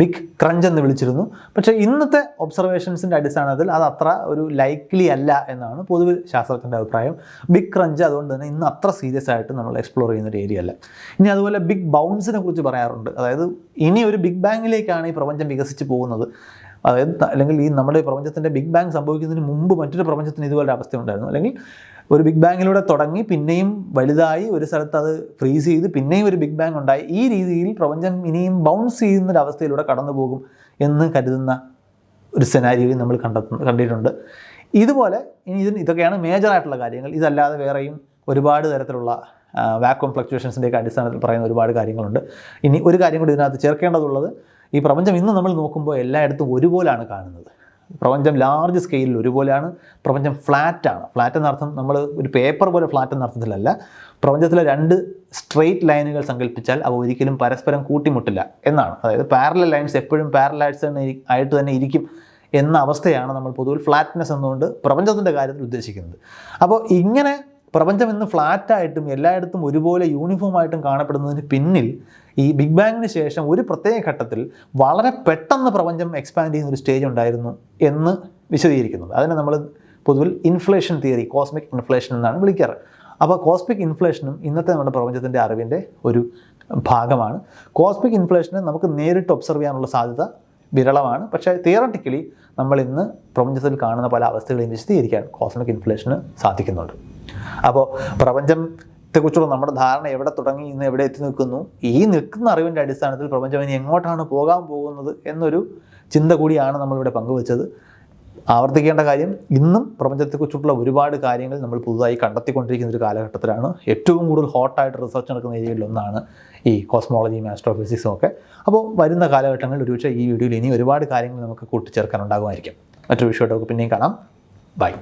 ബിഗ് ക്രഞ്ച് എന്ന് വിളിച്ചിരുന്നു. പക്ഷേ ഇന്നത്തെ ഒബ്സർവേഷൻസിന്റെ അടിസ്ഥാനത്തിൽ അത് അത്ര ഒരു ലൈക്ലി അല്ല എന്നാണ് പൊതുവിൽ ശാസ്ത്രജ്ഞന്റെ അഭിപ്രായം. ബിഗ് ക്രഞ്ച് അതുകൊണ്ട് തന്നെ ഇന്ന് അത്ര സീരിയസ് ആയിട്ട് നമ്മൾ എക്സ്പ്ലോർ ചെയ്യുന്ന ഒരു ഏരിയ അല്ല. ഇനി അതുപോലെ ബിഗ് ബൗൺസിനെ കുറിച്ച് പറയാറുണ്ട്. അതായത് ഇനി ഒരു ബിഗ് ബാങ്ങിലേക്കാണ് ഈ പ്രപഞ്ചം വികസിച്ച് പോകുന്നത്. അതായത് അല്ലെങ്കിൽ ഈ നമ്മുടെ പ്രപഞ്ചത്തിന്റെ ബിഗ് ബാങ് സംഭവിക്കുന്നതിന് മുമ്പ് മറ്റൊരു പ്രപഞ്ചത്തിന് ഇതുപോലെ അവസ്ഥ ഉണ്ടായിരുന്നു അല്ലെങ്കിൽ ഒരു ബിഗ് ബാങ്ങിലൂടെ തുടങ്ങി പിന്നെയും വലുതായി ഒരു സ്ഥലത്ത് അത് ഫ്രീസ് ചെയ്ത് പിന്നെയും ഒരു ബിഗ് ബാങ് ഉണ്ടായി. ഈ രീതിയിൽ പ്രപഞ്ചം ഇനിയും ബൗൺസ് ചെയ്യുന്ന അവസ്ഥയിലൂടെ കടന്നു പോകും എന്ന് കരുതുന്ന ഒരു സെനാരിയോയും നമ്മൾ കണ്ടെത്തുന്നു കണ്ടിട്ടുണ്ട്. ഇതുപോലെ ഇനി ഇതിന് ഇതൊക്കെയാണ് മേജറായിട്ടുള്ള കാര്യങ്ങൾ. ഇതല്ലാതെ വേറെയും ഒരുപാട് തരത്തിലുള്ള വാക്വം ഫ്ലക്ച്വേഷൻസിന്റെയൊക്കെ അടിസ്ഥാനത്തിൽ പറയുന്ന ഒരുപാട് കാര്യങ്ങളുണ്ട്. ഇനി ഒരു കാര്യം കൂടി ഇതിനകത്ത് ചേർക്കേണ്ടതുള്ളത് ഈ പ്രപഞ്ചം ഇന്ന് നമ്മൾ നോക്കുമ്പോൾ എല്ലായിടത്തും ഒരുപോലാണ് കാണുന്നത്. പ്രപഞ്ചം ലാർജ് സ്കെയിലിൽ ഒരുപോലെയാണ്. പ്രപഞ്ചം ഫ്ലാറ്റാണ് ഫ്ലാറ്റ് എന്നർത്ഥം നമ്മൾ ഒരു പേപ്പർ പോലെ ഫ്ലാറ്റ് എന്ന അർത്ഥത്തിലല്ല. പ്രപഞ്ചത്തിലെ രണ്ട് സ്ട്രെയിറ്റ് ലൈനുകൾ സങ്കല്പിച്ചാൽ അവ ഒരിക്കലും പരസ്പരം കൂട്ടിമുട്ടില്ല എന്നാണ്. അതായത് പാരലൽ ലൈൻസ് എപ്പോഴും പാരലൈറ്റ്സ് തന്നെ ആയിട്ട് തന്നെ ഇരിക്കും എന്ന അവസ്ഥയാണ് നമ്മൾ പൊതുവിൽ ഫ്ലാറ്റ്നെസ് എന്നുകൊണ്ട് പ്രപഞ്ചത്തിന്റെ കാര്യത്തിൽ ഉദ്ദേശിക്കുന്നത്. അപ്പോൾ ഇങ്ങനെ പ്രപഞ്ചം ഇന്ന് ഫ്ലാറ്റായിട്ടും എല്ലായിടത്തും ഒരുപോലെ യൂണിഫോം ആയിട്ടും കാണപ്പെടുന്നതിന് പിന്നിൽ ഈ ബിഗ് ബാങ്ങിന് ശേഷം ഒരു പ്രത്യേക ഘട്ടത്തിൽ വളരെ പെട്ടെന്ന് പ്രപഞ്ചം എക്സ്പാൻഡ് ചെയ്യുന്ന ഒരു സ്റ്റേജ് ഉണ്ടായിരുന്നു എന്ന് വിശദീകരിക്കുന്നത് അതിനെ നമ്മൾ പൊതുവിൽ ഇൻഫ്ലേഷൻ തിയറി കോസ്മിക് ഇൻഫ്ലേഷൻ എന്നാണ് വിളിക്കാറ്. അപ്പോൾ കോസ്മിക് ഇൻഫ്ലേഷനും ഇന്നത്തെ നമ്മുടെ പ്രപഞ്ചത്തിന്റെ അറിവിന്റെ ഒരു ഭാഗമാണ്. കോസ്മിക് ഇൻഫ്ലേഷനെ നമുക്ക് നേരിട്ട് ഒബ്സർവ് ചെയ്യാനുള്ള സാധ്യത വിരളമാണ്. പക്ഷേ തിയറട്ടിക്കലി നമ്മൾ ഇന്ന് പ്രപഞ്ചത്തിൽ കാണുന്ന പല അവസ്ഥകളെയും വിശദീകരിക്കാൻ കോസ്മിക് ഇൻഫ്ലേഷന് സാധിക്കുന്നുണ്ട്. അപ്പോൾ പ്രപഞ്ചത്തെക്കുറിച്ചുള്ള നമ്മുടെ ധാരണ എവിടെ തുടങ്ങി ഇന്ന് എവിടെ എത്തി നിൽക്കുന്നു? ഈ നിൽക്കുന്ന അറിവിന്റെ അടിസ്ഥാനത്തിൽ പ്രപഞ്ചം ഇനി എങ്ങോട്ടാണ് പോകാൻ പോകുന്നത് എന്നൊരു ചിന്ത കൂടിയാണ് നമ്മളിവിടെ പങ്കുവച്ചത്. ആവർത്തിക്കേണ്ട കാര്യം ഇന്നും പ്രപഞ്ചത്തെക്കുറിച്ചുള്ള ഒരുപാട് കാര്യങ്ങൾ നമ്മൾ പുതുതായി കണ്ടെത്തിക്കൊണ്ടിരിക്കുന്ന ഒരു കാലഘട്ടത്തിലാണ്. ഏറ്റവും കൂടുതൽ ഹോട്ടായിട്ട് റിസർച്ച് നടക്കുന്ന ഏരിയകളിൽ ഒന്നാണ് ഈ കോസ്മോളജിയും ആസ്ട്രോഫിസിക്സും ഒക്കെ. അപ്പോൾ വരുന്ന കാലഘട്ടങ്ങളിൽ ഒരുപക്ഷെ ഈ വീഡിയോയിൽ ഇനി ഒരുപാട് കാര്യങ്ങൾ നമുക്ക് കൂട്ടിച്ചേർക്കാനുണ്ടാകുമായിരിക്കും. മറ്റൊരു വിഷയമായിട്ട് നമുക്ക് പിന്നെയും കാണാം. ബൈ.